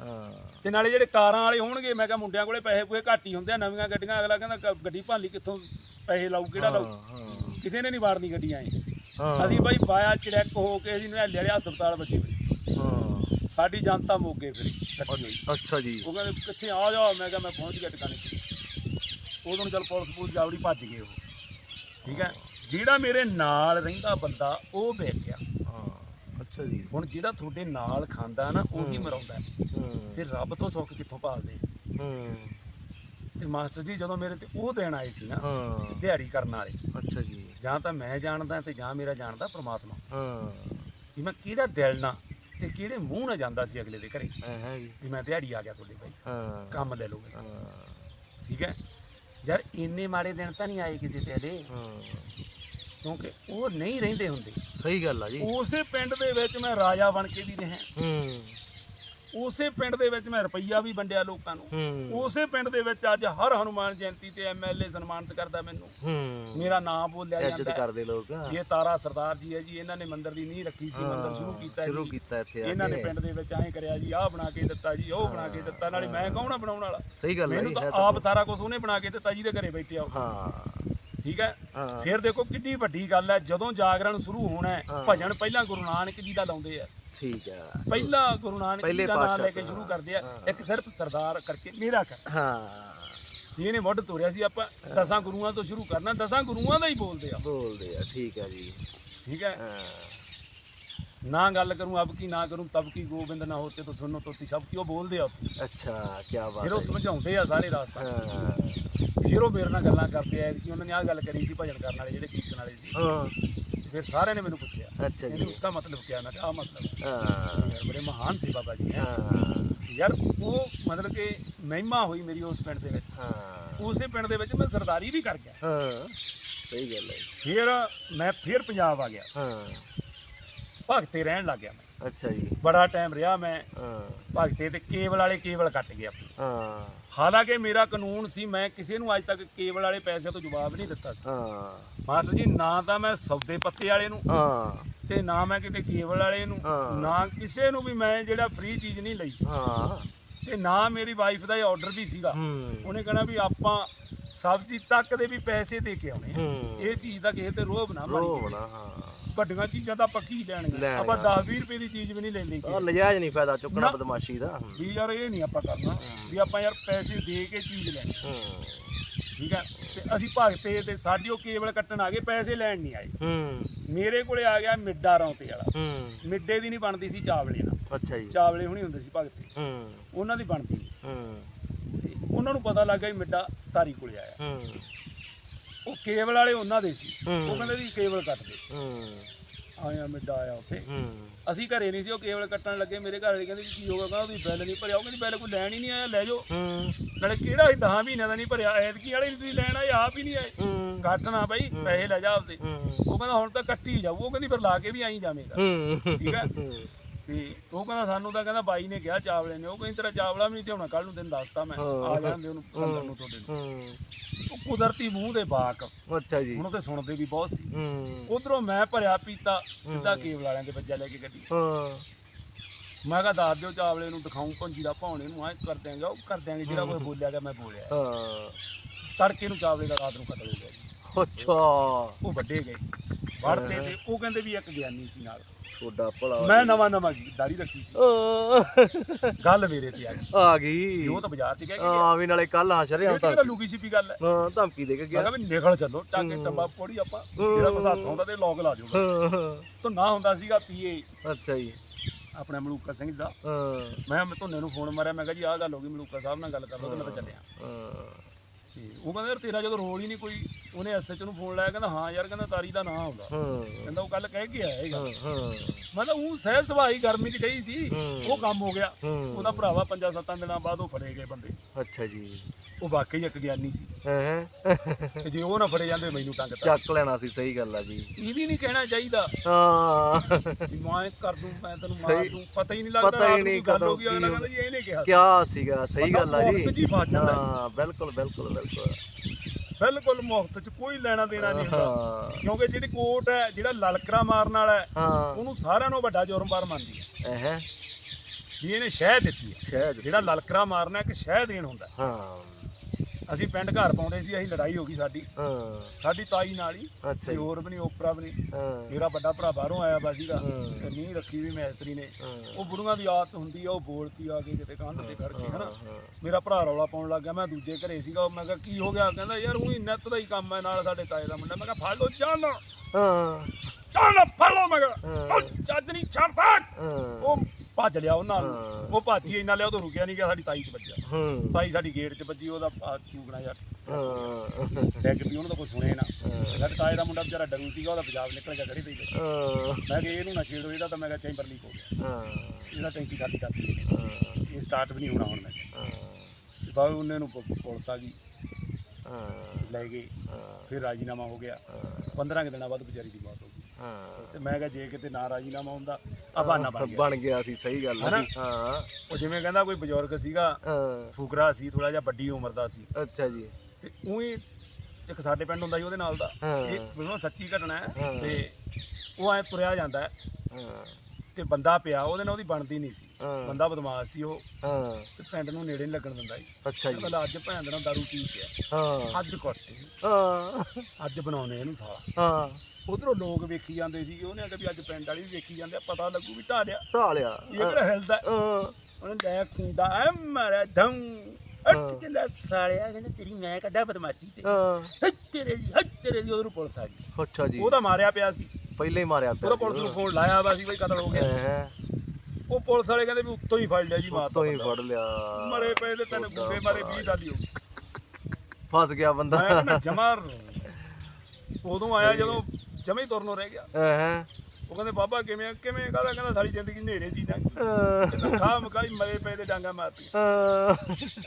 ਹਾਂ। ਤੇ ਨਾਲੇ ਜਿਹੜੇ ਕਾਰਾਂ ਵਾਲੇ ਹੋਣਗੇ ਮੈਂ ਕਿਹਾ ਮੁੰਡਿਆਂ ਕੋਲੇ ਪੈਸੇ ਪੂਏ ਘੱਟ ਹੀ ਹੁੰਦੇ ਆ ਨਵੀਆਂ ਗੱਡੀਆਂ ਅਗਲਾ ਕਹਿੰਦਾ ਗੱਡੀ ਭਾਲੀ ਕਿੱਥੋਂ ਪੈਸੇ ਲਾਊ ਕਿਹੜਾ ਲਾਊ? ਹਾਂ ਕਿਸੇ ਨੇ ਨਹੀਂ ਵਾਰਨੀ ਗੱਡੀਆਂ ਐ ਅਸੀਂ ਬਾਈ ਬਾਇਆ ਚੜੈਕ ਹੋ ਕੇ ਅਸੀਂ ਨਿਹਾਲੇ ਵਾਲੇ ਹਸਪਤਾਲ ਬਈ ਹਾਂ। ਸਾਡੀ ਜਨਤਾ ਮੋਗੇ ਫਿਰ ਅੱਛਾ ਜੀ। ਉਹ ਕਹਿੰਦੇ ਕਿੱਥੇ ਆ ਜਾ ਮੈਂ ਕਿਹਾ ਮੈਂ ਪਹੁੰਚ ਗਿਆ ਟਿਕਾਣੇ ਤੇ। ਉਦੋਂ ਨੂੰ ਚੱਲ ਪੁਲਿਸ ਪੁਲਿਸ ਜਾਵੜੀ ਭੱਜ ਗਏ ਉਹ। ਠੀਕ ਹੈ? ਜਿਹੜਾ ਮੇਰੇ ਨਾਲ ਰਹਿੰਦਾ ਬੰਦਾ ਉਹ ਵੇਖ ਗਿਆ। ਹਾਂ ਅੱਛਾ ਜੀ। ਹੁਣ ਜਿਹੜਾ ਤੁਹਾਡੇ ਨਾਲ ਖਾਂਦਾ ਨਾ ਉਹੀ ਹੂੰ। ਮਰਾਉਂਦਾ ਹੈ। ਹੂੰ। ਫਿਰ ਰੱਬ ਤੋਂ ਸੁੱਖ ਕਿੱਥੋਂ ਭਾਲਦੇ ਹੂੰ। ਤੇ ਮਾਸਟਰ ਜੀ ਜਦੋਂ ਮੇਰੇ ਤੇ ਉਹ ਦੇਣ ਆਏ ਸੀ ਨਾ ਹਾਂ। ਦਿਹਾੜੀ ਕਰਨ ਵਾਲੇ ਅੱਛਾ ਜੀ। ਜਾਂ ਤਾਂ ਮੈਂ ਜਾਣਦਾ ਤੇ ਜਾਂ ਮੇਰਾ ਜਾਣਦਾ ਪ੍ਰਮਾਤਮਾ। ਹਾਂ। ਵੀ ਮੈਂ ਕਿਹਦਾ ਦਿਲ ਨਾ ਤੇ ਕਿਹੜੇ ਮੂੰਹ ਨਾਲ ਜਾਂਦਾ ਸੀ ਅਗਲੇ ਦੇ ਘਰੇ? ਹਾਂ ਜੀ। ਵੀ ਮੈਂ ਦਿਹਾੜੀ ਆ ਗਿਆ ਤੁਹਾਡੇ ਬਾਈ ਹਾਂ। ਕੰਮ ਲੈ ਲਓਗੇ ਹਾਂ। ਠੀਕ ਹੈ? ਯਾਰ ਇੰਨੇ ਮਾੜੇ ਦਿਨ ਤਾਂ ਨਹੀਂ ਆਏ ਕਿਸੇ ਤੇ ਹਾਂ। ਕਿਉਂਕਿ ਉਹ ਨਹੀਂ ਰਹਿੰਦੇ ਹੁੰਦੇ। ਸਹੀ ਗੱਲ ਆ ਜੀ। ਉਸੇ ਪਿੰਡ ਦੇ ਵਿੱਚ ਮੈਂ ਰਾਜਾ ਬਣ ਕੇ ਵੀ ਰਿਹਾ। ਹੂੰ। ਉਸੇ ਪਿੰਡ ਦੇ ਵਿੱਚ ਮੈਂ ਰੁਪਈਆ ਵੀ ਵੰਡਿਆ ਲੋਕਾਂ ਨੂੰ। ਉਸੇ ਪਿੰਡ ਦੇ ਵਿੱਚ ਅੱਜ ਹਰ ਹਨੂਮਾਨ ਜਯੰਤੀ ਤੇ ਐਮਐਲਏ ਸਨਮਾਨਿਤ ਕਰਦਾ ਮੈਨੂੰ। ਹੂੰ। ਮੇਰਾ ਨਾਮ ਬੋਲਿਆ ਇੱਜ਼ਤ ਜਾਂਦਾ ਹੈ। ਕਰਦੇ ਲੋਕ। ਇਹ ਤਾਰਾ ਸਰਦਾਰ ਜੀ ਹੈ ਜੀ ਇਹਨਾਂ ਨੇ ਮੰਦਿਰ ਦੀ ਨੀਂਹ ਰੱਖੀ ਸੀ ਮੰਦਿਰ ਸ਼ੁਰੂ ਕੀਤਾ ਸ਼ੁਰੂ ਜੀ। ਕੀਤਾ ਇੱਥੇ ਆ ਇਹਨਾਂ ਨੇ। ਪਿੰਡ ਦੇ ਵਿੱਚ ਐਂ ਕਰਿਆ ਜੀ ਆਹ ਬਣਾ ਕੇ ਦਿੱਤਾ ਜੀ ਉਹ ਬਣਾ ਕੇ ਦਿੱਤਾ ਨਾਲੇ ਮੈਂ ਕੌਣ ਆ ਬਣਾਉਣ ਵਾਲਾ? ਸਹੀ ਗੱਲ ਹੈ ਮੈਨੂੰ ਜੀ ਤਾਂ ਆਪ ਸਾਰਾ ਕੁਝ ਉਹਨੇ ਬਣਾ ਕੇ ਦਿੱਤਾ ਜਿਹਦੇ ਘਰੇ ਬੈਠਿਆ। ਹਾਂ। ਠੀਕ ਹੈ? ਫਿਰ ਦੇਖੋ ਕਿੰਨੀ ਵੱਡੀ ਗੱਲ ਹੈ ਜਦੋਂ ਜਾਗਰਣ ਸ਼ੁਰੂ ਹੋਣਾ ਹੈ। ਭਜਨ ਪਹਿਲਾਂ ਗੁਰੂ ਨਾਨਕ ਜੀ ਦਾ ਲਾਉਂਦੇ ਆ। ਠੀਕ ਹੈ। ਪਹਿਲਾਂ ਗੁਰੂ ਨਾਨਕ ਜੀ ਦਾ ਨਾਮ ਲੈ ਕੇ ਸ਼ੁਰੂ ਕਰਦੇ ਆ। ਇੱਕ ਸਿਰਫ ਸਰਦਾਰ ਕਰਕੇ ਮੇਰਾ ਕਰ ਹਾਂ। ਇਹਨੇ ਮੁੱਢ ਤੋਰਿਆ ਸੀ ਆਪਾਂ ਦਸਾਂ ਗੁਰੂਆਂ ਤੋਂ ਸ਼ੁਰੂ ਕਰਨਾ ਦਸਾਂ ਗੁਰੂਆਂ ਦਾ ਹੀ ਬੋਲਦੇ ਆ। ਬੋਲਦੇ ਆ ਠੀਕ ਹੈ ਜੀ। ਠੀਕ ਹਾਂ। ਨਾ ਗੱਲ ਕਰੂੰ ਅਬ ਕੀ ਨਾ ਕਰੂੰ ਤਬ ਕੀ ਗੋਬਿੰਦ ਨਾ ਹੋਤੇ ਤੋ ਸੁਨੋ ਤੋਤੀ ਸਭ ਕੀ ਉਹ ਬੋਲਦੇ ਆ ਉੱਥੇ। ਅੱਛਾ ਕੀ ਬਾਤ ਫਿਰ ਉਹ ਸਮਝਾਉਂਦੇ ਆ ਸਾਰੇ ਰਾਸਤਾ। ਫਿਰ ਉਹ ਮੇਰੇ ਨਾਲ ਗੱਲਾਂ ਕਰਦੇ ਆ ਕਿ ਉਹਨਾਂ ਨੇ ਆਹ ਗੱਲ ਕਰੀ ਸੀ ਭਜਨ ਕਰਨ ਵਾਲੇ ਜਿਹੜੇ ਕੀਰਤਨ ਵਾਲੇ ਸੀ। ਹਾਂ। ਫਿਰ ਸਾਰਿਆਂ ਨੇ ਮੈਨੂੰ ਪੁੱਛਿਆ। ਅੱਛਾ ਜੀ। ਉਸਦਾ ਮਤਲਬ ਕੀ ਨਾ ਆ ਮਤਲਬ ਹਾਂ। ਯਾਰ ਬੜੇ ਮਹਾਨ ਸੀ ਬਾਬਾ ਜੀ ਹਾਂ। ਯਾਰ ਉਹ ਮਤਲਬ ਕਿ ਮਹਿਮਾ ਹੋਈ ਮੇਰੀ ਉਸ ਪਿੰਡ ਦੇ ਵਿੱਚ। ਹਾਂ। ਉਸੇ ਪਿੰਡ ਦੇ ਵਿੱਚ ਮੈਂ ਸਰਦਾਰੀ ਵੀ ਕਰ ਗਿਆ। ਹਾਂ। ਸਹੀ ਗੱਲ ਹੈ। ਫਿਰ ਮੈਂ ਫਿਰ ਪੰਜਾਬ ਆ ਗਿਆ। ਹਾਂ। ਭਗਤੇ ਰਹਿਣ ਲੱਗ ਗਿਆ ਮੈਂ। ਅੱਛਾ ਜੀ। ਬੜਾ ਟਾਈਮ ਰਿਹਾ ਮੈਂ ਹਾਂ। ਭਗਤੇ ਤੇ ਕੇਵਲ ਵਾਲੇ ਕੇਵਲ ਕੱਟ ਗਿਆ ਹਾਂ। ਹਾਲਾਂਕਿ ਮੇਰਾ ਕਾਨੂੰਨ ਸੀ ਮੈਂ ਕਿਸੇ ਨੂੰ ਅੱਜ ਤੱਕ ਕੇਵਲ ਵਾਲੇ ਪੈਸੇ ਤੋਂ ਜਵਾਬ ਨਹੀਂ ਦਿੱਤਾ ਸੀ। ਹਾਂ। ਮਾਤਾ ਜੀ ਨਾ ਤਾਂ ਮੈਂ ਸੌਦੇ ਪੱਤੇ ਵਾਲੇ ਨੂੰ ਹਾਂ। ਤੇ ਨਾ ਮੈਂ ਕਿਤੇ ਕੇਵਲ ਵਾਲੇ ਨੂੰ ਹਾਂ। ਨਾ ਕਿਸੇ ਨੂੰ ਵੀ ਮੈਂ ਜਿਹੜਾ ਫ੍ਰੀ ਚੀਜ਼ ਨਹੀਂ ਲਈ ਸੀ। ਹਾਂ। ਤੇ ਨਾ ਮੇਰੀ ਵਾਈਫ ਦਾ ਇਹ ਆਰਡਰ ਵੀ ਸੀਗਾ। ਹੂੰ। ਉਹਨੇ ਕਹਿਣਾ ਵੀ ਆਪਾਂ ਸਬਜ਼ੀ ਤੱਕ ਦੇ ਵੀ ਪੈਸੇ ਦੇ ਕੇ ਆਉਣੇ ਆ। ਹੂੰ। ਇਹ ਚੀਜ਼ ਦਾ ਕਿਸੇ ਤੇ ਰੋਬ ਨਾ ਮਾਰੀ ਬਣਾ ਹਾਂ। ਵੱਡੀਆਂ ਚੀਜ਼ਾਂ ਤਾਂ ਆਪਾਂ ਕੀ ਲੈਣੀਆਂ ਲੈਣੀਆਂ। ਆਪਾਂ 10 20 ਰੁਪਏ ਦੀ ਚੀਜ਼ ਵੀ ਨਹੀਂ ਲੈਂਦੇ ਉਹ ਨਜਾਇਜ਼ ਨਹੀਂ ਫਾਇਦਾ ਚੁੱਕਣਾ ਨਾ। ਬਦਮਾਸ਼ੀ ਦਾ। ਵੀ ਯਾਰ ਇਹ ਨਹੀਂ ਆਪਾਂ ਕਰਨਾ ਵੀ ਆਪਾਂ ਯਾਰ ਪੈਸੇ ਦੇ ਕੇ ਚੀਜ਼ ਲੈਣੀ। ਹੂੰ। ਠੀਕ ਆ? ਤੇ ਅਸੀਂ ਭਗਤੇ ਤੇ ਸਾਡੀ ਉਹ ਕੇਵਲ ਕੱਟਣ ਆ ਗਏ ਪੈਸੇ ਲੈਣ ਨਹੀਂ ਆਏ। ਹੂੰ। ਮੇਰੇ ਕੋਲੇ ਆ ਗਿਆ ਮਿੱਡਾ ਰੌਂਤੇ ਵਾਲਾ। ਹੂੰ। ਮਿੱਡੇ ਦੀ ਨਹੀਂ ਬਣਦੀ ਸੀ ਚਾਵਲੇ ਨਾਲ। ਅੱਛਾ ਜੀ। ਚਾਵਲੇ ਹੁਣੀ ਹੁੰਦੇ ਸੀ ਭਗਤੇ। ਹੂੰ। ਉਹਨਾਂ ਦੀ ਬਣਦੀ ਨਹੀਂ ਸੀ। ਹੂੰ। ਤੇ ਉਹਨਾਂ ਨੂੰ ਪਤਾ ਲੱਗਾ ਵੀ ਮਿੱਡਾ ਤਾਰੀ ਕੋਲੇ ਆਇਆ। ਹੂੰ। ਉਹ ਕੇਵਲ ਵਾਲੇ ਉਹਨਾਂ ਦੇ ਸੀ। ਉਹ ਕਹਿੰਦੇ ਵੀ ਕੇਵਲ ਕੱਟ ਦੇ। ਹੂੰ। ਆਇਆ ਮਿੱਡਾ ਆਇਆ ਉੱਥੇ। ਅਸੀਂ ਘਰੇ ਨਹੀਂ ਸੀ ਉਹ ਕੇਵਲ ਕੱਟਣ ਲੱਗੇ। ਮੇਰੇ ਘਰ ਵਾਲੇ ਕਹਿੰਦੇ ਕੀ ਹੋਗਾ ਕਹਿੰਦਾ ਵੀ ਬਿੱਲ ਨਹੀਂ ਭਰਿਆ। ਉਹ ਕਹਿੰਦੀ ਬਿੱਲ ਕੋਈ ਲੈਣ ਹੀ ਨਹੀਂ ਆਇਆ ਲੈ ਜਾਓ। ਨਾਲੇ ਕਿਹੜਾ ਸੀ 10 ਮਹੀਨਿਆਂ ਦਾ ਨਹੀਂ ਭਰਿਆ? ਐਤਕੀ ਵਾਲੇ ਤੁਸੀਂ ਲੈਣ ਆਏ ਆਪ ਹੀ ਨਹੀਂ ਆਏ। ਕੱਟ ਨਾ ਬਾਈ ਪੈਸੇ ਲੈ ਜਾ ਆਪਦੇ। ਉਹ ਕਹਿੰਦਾ ਹੁਣ ਤਾਂ ਕੱਟੀ ਜਾਊ। ਉਹ ਕਹਿੰਦੀ ਫਿਰ ਲਾ ਕੇ ਵੀ ਆਈ ਜਾਵੇਂਗਾ। ਠੀਕ ਹੈ। ਤੇ ਉਹ ਕਹਿੰਦਾ ਸਾਨੂੰ ਤਾਂ ਕਹਿੰਦਾ ਬਾਈ ਨੇ ਕਿਹਾ ਚਾਵਲੇ ਨੇ ਉਹ ਕਹਿੰਦੀ ਤੇਰਾ ਚਾਵਲਾ ਵੀ ਨਹੀਂ ਤੇ ਹੋਣਾ ਕੱਲ ਨੂੰ ਤੈਨੂੰ ਦੱਸਤਾ ਮੈਂ। ਆ ਜਾਂਦੇ ਉਹਨੂੰ ਅੰਦਰ ਨੂੰ ਤੁਹਾਡੇ ਨੂੰ ਉਹ ਕੁਦਰਤੀ ਮੂੰਹ ਦੇ ਬਾਕ। ਅੱਛਾ ਜੀ। ਹੁਣ ਤੇ ਸੁਣਦੇ ਵੀ ਬਹੁਤ ਸੀ। ਉਧਰੋਂ ਮੈਂ ਭਰਿਆ ਪੀਤਾ ਸਿੱਧਾ ਕੇਵਲ ਵਾਲਿਆਂ ਦੇ ਵੱਜਾ ਲੈ ਕੇ ਗੱਡੀ। ਮੈਂ ਕਿਹਾ ਦੱਸ ਦਿਓ ਚਾਵਲੇ ਨੂੰ ਦਿਖਾਉਂ ਭੰਜੀ ਦਾ ਭਾਉਣੇ ਨੂੰ ਐ ਕਰ ਦਿਆਂਗੇ ਉਹ ਕਰ ਦਿਆਂਗੇ ਜਿਹੜਾ ਕੋਈ ਬੋਲਿਆ ਗਿਆ ਮੈਂ ਬੋਲਿਆ। ਹਾਂ। ਤੜਕੇ ਨੂੰ ਚਾਵਲੇ ਦਾ ਰਾਤ ਨੂੰ ਕਤਲ ਹੋ ਗਿਆ ਅੱਛਾ। ਉਹ ਵੱਡੇ ਗਏ। ਵੜਤੇ ਤੇ ਉਹ ਕਹਿੰਦੇ ਵੀ ਇੱਕ ਗਿਆਨੀ ਸੀ ਨਾਲ। ਛੋਡਾ ਭਲਾ ਮੈਂ ਨਵਾਂ ਨਵਾਂ ਦਾੜੀ ਰੱਖੀ ਸੀ। ਗੱਲ ਮੇਰੇ ਤੇ ਆ ਗਈ। ਆ ਵੀ ਗਈ ਉਹ ਤਾਂ ਬਾਜ਼ਾਰ ਚ ਗਿਆ ਕਿ ਆ ਵੀ ਨਾਲੇ ਕੱਲ ਹਾਂ ਸ਼ਰਿਆਮ ਇਹ ਤਾਂ ਲੁਕੀ ਸੀ ਗੱਲ? ਹੈ ਹਾਂ ਧਮਕੀ ਦੇ ਕੇ ਮੈਂ ਗਿਆ। ਕਿਹਾ ਵੀ ਨਿਕਲ ਚੱਲੋ ਟਾਕੇ ਟੰਬਾ ਪੋੜੀ ਆਪਾਂ ਜਿਹੜਾ ਬਸ ਹੱਥ ਆਉਂਦਾ ਤੇ ਲੋਕ ਲਾ ਹਾਂ, ਤੋਂ ਨਾ ਹੁੰਦਾ ਸੀਗਾ ਪੀਏ। ਅੱਛਾ ਜੀ। ਆਪਣੇ ਮਲੂਕਾ ਸਿੰਘ ਦਾ। ਹਾਂ। ਮੈਂ ਧੁੰਨੇ ਨੂੰ ਫੋਨ ਮਾਰਿਆ ਮੈਂ ਕਿਹਾ ਜੀ ਆਹ ਗੱਲ ਹੋ ਗਈ ਮਲੂਕਾ ਸਾਹਿਬ ਨਾਲ ਗੱਲ ਕਰ ਲਓ ਤੇ ਮੈਂ ਤਾਂ ਚੱਲਿਆ। ਹਾਂ। ਤੇ ਉਹ ਕਹਿੰਦਾ ਯਾਰ ਤੇਰਾ ਜਦੋਂ ਰੋਲ ਹੀ ਨਹੀਂ ਕੋਈ ਉਹਨੇ ਐਸਐਚ ਨੂੰ ਫੋਨ ਲਾਇਆ ਕਹਿੰਦਾ ਹਾਂ ਯਾਰ ਕਹਿੰਦਾ ਤਾਰੀ ਦਾ ਨਾਂ ਆਉਂਦਾ। ਹਾਂ। ਕਹਿੰਦਾ ਉਹ ਕੱਲ ਕਹਿ ਕੇ ਆਇਆ ਇਹ ਗੱਲ ਹਾਂ। ਮੈਂ ਤਾਂ ਉਹ ਸਹਿਜ ਸੁਭਾਈ ਗਰਮੀ ਚ ਗਈ ਸੀ। ਉਹ ਕੰਮ ਹੋ ਗਿਆ। ਉਹਦਾ ਭਰਾਵਾ ਪੰਜਾਂ ਸੱਤਾਂ ਦਿਨਾਂ ਬਾਅਦ ਉਹ ਫੜੇ ਗਏ ਬੰਦੇ। ਅੱਛਾ ਜੀ। ਉਹ ਵਾਕਈ ਇੱਕ ਗਿਆਨੀ ਸੀ। ਹੈ ਤੇ ਜੇ ਉਹ ਨਾ ਫੜੇ ਜਾਂਦੇ ਮੈਨੂੰ ਟੰਗਤਾ ਚੱਕ ਲੈਣਾ ਸੀ ਸਹੀ ਗੱਲ ਆ ਜੀ। ਇਹ ਵੀ ਨਹੀਂ ਕਹਿਣਾ ਚਾਹੀਦਾ। ਹਾਂ। ਵੀ ਮੈਂ ਕਰ ਦੂੰ ਮੈਂ ਤੈਨੂੰ ਸਹੀ। ਮਾਰ ਦੂੰ ਪਤਾ ਹੀ ਨਹੀਂ ਲੱਗਦਾ ਪਤਾ ਹੀ ਰਾਤ ਨੂੰ ਨਹੀਂ ਕੀ ਗੱਲ ਕਦੋਂ ਹੋ ਗਈ ਅਗਲਾ ਕਹਿੰਦਾ ਜੀ ਇਹਨੇ ਕਿਹਾ ਸੀ। ਕਿਆ ਸੀਗਾ ਸਹੀ ਗੱਲ ਆ ਮੁਫ਼ਤ 'ਚ ਜੀ ਹੀ ਫਸ ਜਾਂਦਾ। ਹੈ। ਹਾਂ ਬਿਲਕੁਲ ਬਿਲਕੁਲ ਬਿਲਕੁਲ। ਬਿਲਕੁਲ ਮੁਫਤ ਚ ਕੋਈ ਲੈਣਾ ਦੇਣਾ ਨਹੀਂ ਹੁੰਦਾ। ਹਾਂ। ਕਿਉਂਕਿ ਜਿਹੜੀ ਕੋਰਟ ਹੈ ਜਿਹੜਾ ਲਲਕਰਾ ਮਾਰਨ ਵਾਲਾ ਹੈ ਹਾਂ। ਉਹਨੂੰ ਸਾਰਿਆਂ ਨੂੰ ਵੱਡਾ ਜੁਰਮਬਾਰ ਮੰਨਦੀ ਹੈ। ਇਹ ਵੀ ਇਹਨੇ ਸ਼ਹਿ ਦਿੱਤੀ ਹੈ। ਸ਼ਾਇਦ ਜਿਹੜਾ ਲਲਕਰਾ ਮਾਰਨਾ ਇੱਕ ਸ਼ਹਿ ਦੇਣ ਹੁੰਦਾ ਹਾਂ। ਅਸੀਂ ਪਿੰਡ ਘਰ ਪਾਉਂਦੇ ਸੀ ਅਸੀਂ ਲੜਾਈ ਹੋ ਗਈ ਸਾਡੀ। ਹਾਂ। ਸਾਡੀ ਤਾਈ ਨਾਲ ਹੀ ਅੱਛਾ ਜੀ। ਹੋਰ ਵੀ ਨਹੀਂ ਓਪਰਾ ਵੀ ਨਹੀਂ। ਹਾਂ। ਮੇਰਾ ਵੱਡਾ ਭਰਾ ਬਾਹਰੋਂ ਆਇਆ ਸੀਗਾ ਹਾਂ। ਤੇ ਨਹੀਂ ਰੱਖੀ ਵੀ ਮੈਸਤਰੀ ਨੇ। ਹਾਂ। ਉਹ ਬੁੜੀਆਂ ਦੀ ਆਦਤ ਹੁੰਦੀ ਆ ਉਹ ਬੋਲਤੀ ਆ ਕੇ ਕਿਤੇ ਕੰਧ ਤੇ ਖੜ ਕੇ ਹਨਾ। ਹਾਂ। ਮੇਰਾ ਭਰਾ ਰੌਲਾ ਪਾਉਣ ਲੱਗ ਗਿਆ ਮੈਂ ਦੂਜੇ ਘਰੇ ਸੀਗਾ ਮੈਂ ਕਿਹਾ ਕੀ ਹੋ ਗਿਆ? ਕਹਿੰਦਾ ਯਾਰ ਉਹੀ ਨਿੱਤ ਦਾ ਹੀ ਕੰਮ ਹੈ ਨਾਲ ਸਾਡੇ ਤਾਏ ਦਾ ਮੁੰਡਾ। ਮੈਂ ਕਿਹਾ ਫੜ ਲਓ ਚੱਲ ਹਾਂ। ਚੱਲ ਫੜ ਲਓ ਮੈਂ ਕਿਹਾ ਹਾਂ। ਉਹ ਚੱਜ ਨਹੀਂ ਛੱਡਦਾ ਉਹ ਭੱਜ ਲਿਆ ਉਹਨਾਂ ਨੂੰ। ਉਹ ਭੱਜ ਇੰਨਾ ਲਿਆ ਉਹ ਤੋਂ ਰੁਕਿਆ ਨਹੀਂ ਗਿਆ ਸਾਡੀ ਤਾਈ 'ਚ ਵੱਜਿਆ। ਤਾਈ ਸਾਡੀ ਗੇਟ 'ਚ ਵੱਜੀ ਉਹਦਾ ਚੂਕਣਾ ਯਾਰ। ਡੈਗ ਵੀ ਉਹਨੂੰ ਤਾਂ ਕੋਈ ਸੁਣੇ ਨਾ। ਸਾਡੇ ਤਾਏ ਦਾ ਮੁੰਡਾ ਵਿਚਾਰਾ ਡਰੂ ਸੀਗਾ ਉਹਦਾ ਪੰਜਾਬ ਨਿਕਲ ਗਿਆ ਹੀ। ਹਾਂ। ਮੈਂ ਕਿਹਾ ਇਹਨੂੰ ਨਾ ਛੇੜੋ ਇਹਦਾ ਤਾਂ ਮੈਂ ਕਿਹਾ ਚੈਂਬਰ ਲੀਕ ਹੋ ਗਿਆ। ਇਹਦਾ ਟੈਂਕੀ ਖਾਲੀ ਕਰਤੀ ਹਾਂ। ਇਹ ਸਟਾਰਟ ਵੀ ਨਹੀਂ ਹੋਣਾ ਹੁਣ ਮੈਂ। ਤੇ ਬਾਅਦ ਉਹਨੇ ਨੂੰ ਪੁਲਿਸ ਆ ਗਈ। ਲੈ ਗਏ। ਫਿਰ ਰਾਜੀਨਾਮਾ ਹੋ ਗਿਆ। 15 ਕੁ ਦਿਨਾਂ ਬਾਅਦ ਵਿਚਾਰੀ ਦੀ ਮੌਤ ਹੋ ਗਈ। ਹਾਂ। ਤੇ ਮੈਂ ਕਿਹਾ ਜੇ ਕਿਤੇ ਨਾ ਰਾਜੀਨਾਮਾ ਹੁੰਦਾ ਆ ਬਹਾਨਾ ਬਣ ਗਿਆ। ਬਣ ਗਿਆ ਸੀ ਸਹੀ ਗੱਲ ਹੈ? ਜੀ। ਹਾਂ। ਉਹ ਜਿਵੇਂ ਕਹਿੰਦਾ ਕੋਈ ਬਜ਼ੁਰਗ ਸੀਗਾ ਫੁਕਰਾ ਸੀ ਥੋੜਾ ਜਿਹਾ ਵੱਡੀ ਉਮਰ ਦਾ ਸੀ। ਅੱਛਾ ਜੀ। ਤੇ ਉਹੀ ਇੱਕ ਸਾਡੇ ਪਿੰਡ ਹੁੰਦਾ ਸੀ ਉਹਦੇ ਨਾਲ ਦਾ। ਇਹ ਬਿਲਕੁਲ ਸੱਚੀ ਘਟਨਾ ਹੈ। ਤੇ ਉਹ ਐ ਤੁਰਿਆ ਜਾਂਦਾ ਹੈ। ਹਾਂ। ਤੇ ਬੰਦਾ ਪਿਆ ਉਹਦੇ ਨਾਲ ਉਹਦੀ ਬਣਦੀ ਨਹੀਂ ਸੀ। ਬੰਦਾ ਬਦਮਾਸ਼ ਸੀ ਉਹ। ਹਾਂ। ਤੇ ਪਿੰਡ ਨੂੰ ਨੇੜੇ ਨਹੀਂ ਲੱਗਣ ਦਿੰਦਾ ਸੀ। ਅੱਛਾ ਜੀ। ਕਹਿੰਦਾ ਅੱਜ ਭੈਣ ਦੇ ਨਾਲ ਦਾਰੂ ਪੀ ਕੇ ਹਾਂ। ਅੱਜ ਕੁੱਟ ਹਾਂ। ਅੱਜ ਬਣਾਉਣੇ ਇਹਨੂੰ ਸਾਲਾ। ਹਾਂ। ਉਧਰੋਂ ਲੋਕ ਵੇਖੀ ਜਾਂਦੇ ਸੀਗੇ ਉਹਨੇ ਆਖਿਆ ਵੀ ਅੱਜ ਪਿੰਡ ਵਾਲੀ ਵੀ ਵੇਖੀ ਜਾਂਦੇ ਆ, ਪਤਾ ਲੱਗੂ ਵੀ ਢਾਲਿਆ। ਢਾਲਿਆ ਇਹ ਕਿਹੜਾ ਹਿਲਦਾ। ਹਾਂ। ਉਹਨੇ ਲੈ ਖੁੰਡਾ ਐ ਮਾਰਿਆ ਧਮ ਹਾਂ। ਅੱਟ ਕੇ ਲੈ ਸਾਲਿਆ ਕਹਿੰਦਾ ਤੇਰੀ ਮੈਂ ਕੱਢਾ ਬਦਮਾਸ਼ੀ ਤੇ। ਹਾਂ। ਹੱਟ ਤੇਰੇ ਦੀ ਹੱਟ ਤੇਰੇ ਦੀ ਉਹਨੂੰ ਪੁਲਿਸ ਆ ਗਈ। ਅੱਛਾ ਜੀ। ਉਹਦਾ ਮਾਰਿਆ ਪਿਆ ਸੀ। ਪਹਿਲੇ ਹੀ ਮਾਰਿਆ ਪਿਆ ਉਹਦਾ ਪੁਲਿਸ ਨੂੰ ਫੋਨ ਲਾਇਆ ਵਾ ਸੀ ਬਈ ਕਤਲ ਹੋ ਗਿਆ। ਹੈ ਉਹ ਪੁਲਿਸ ਵਾਲੇ ਕਹਿੰਦੇ ਵੀ ਉੱਤੋਂ ਹੀ ਫੜ ਲਿਆ ਜੀ ਮਾਤਾ ਤੋਂ ਹੀ ਫੜ ਲਿਆ। ਮਰੇ ਪਏ ਤੇ ਤੈਨੂੰ ਗੁੱਡੇ ਮਾਰੇ 20 ਸਾਲੀ ਹੋ ਫਸ ਗਿਆ ਮੈਂ ਬੰਦਾ ਕਹਿੰਦਾ ਜਮਾ ਉਦੋਂ ਆਇਆ ਜਦੋਂ ਜਮੇ ਹੀ ਤੁਰਨੋਂ ਰਹਿ ਗਿਆ। ਹੈ। ਉਹ ਕਹਿੰਦੇ ਬਾਬਾ ਕਿਵੇਂ ਆ? ਕਿਵੇਂ ਕਹਦਾ ਕਹਿੰਦਾ ਸਾਡੀ ਜ਼ਿੰਦਗੀ ਹਨੇਰੇ ਜੀ ਨਾ ਕਹਿੰਦਾ ਖਾ ਮਕਾਈ ਮਰੇ ਪਏ ਤੇ ਡਾਂਗਾ ਮਾਰਤੀ। ਹਾਂ।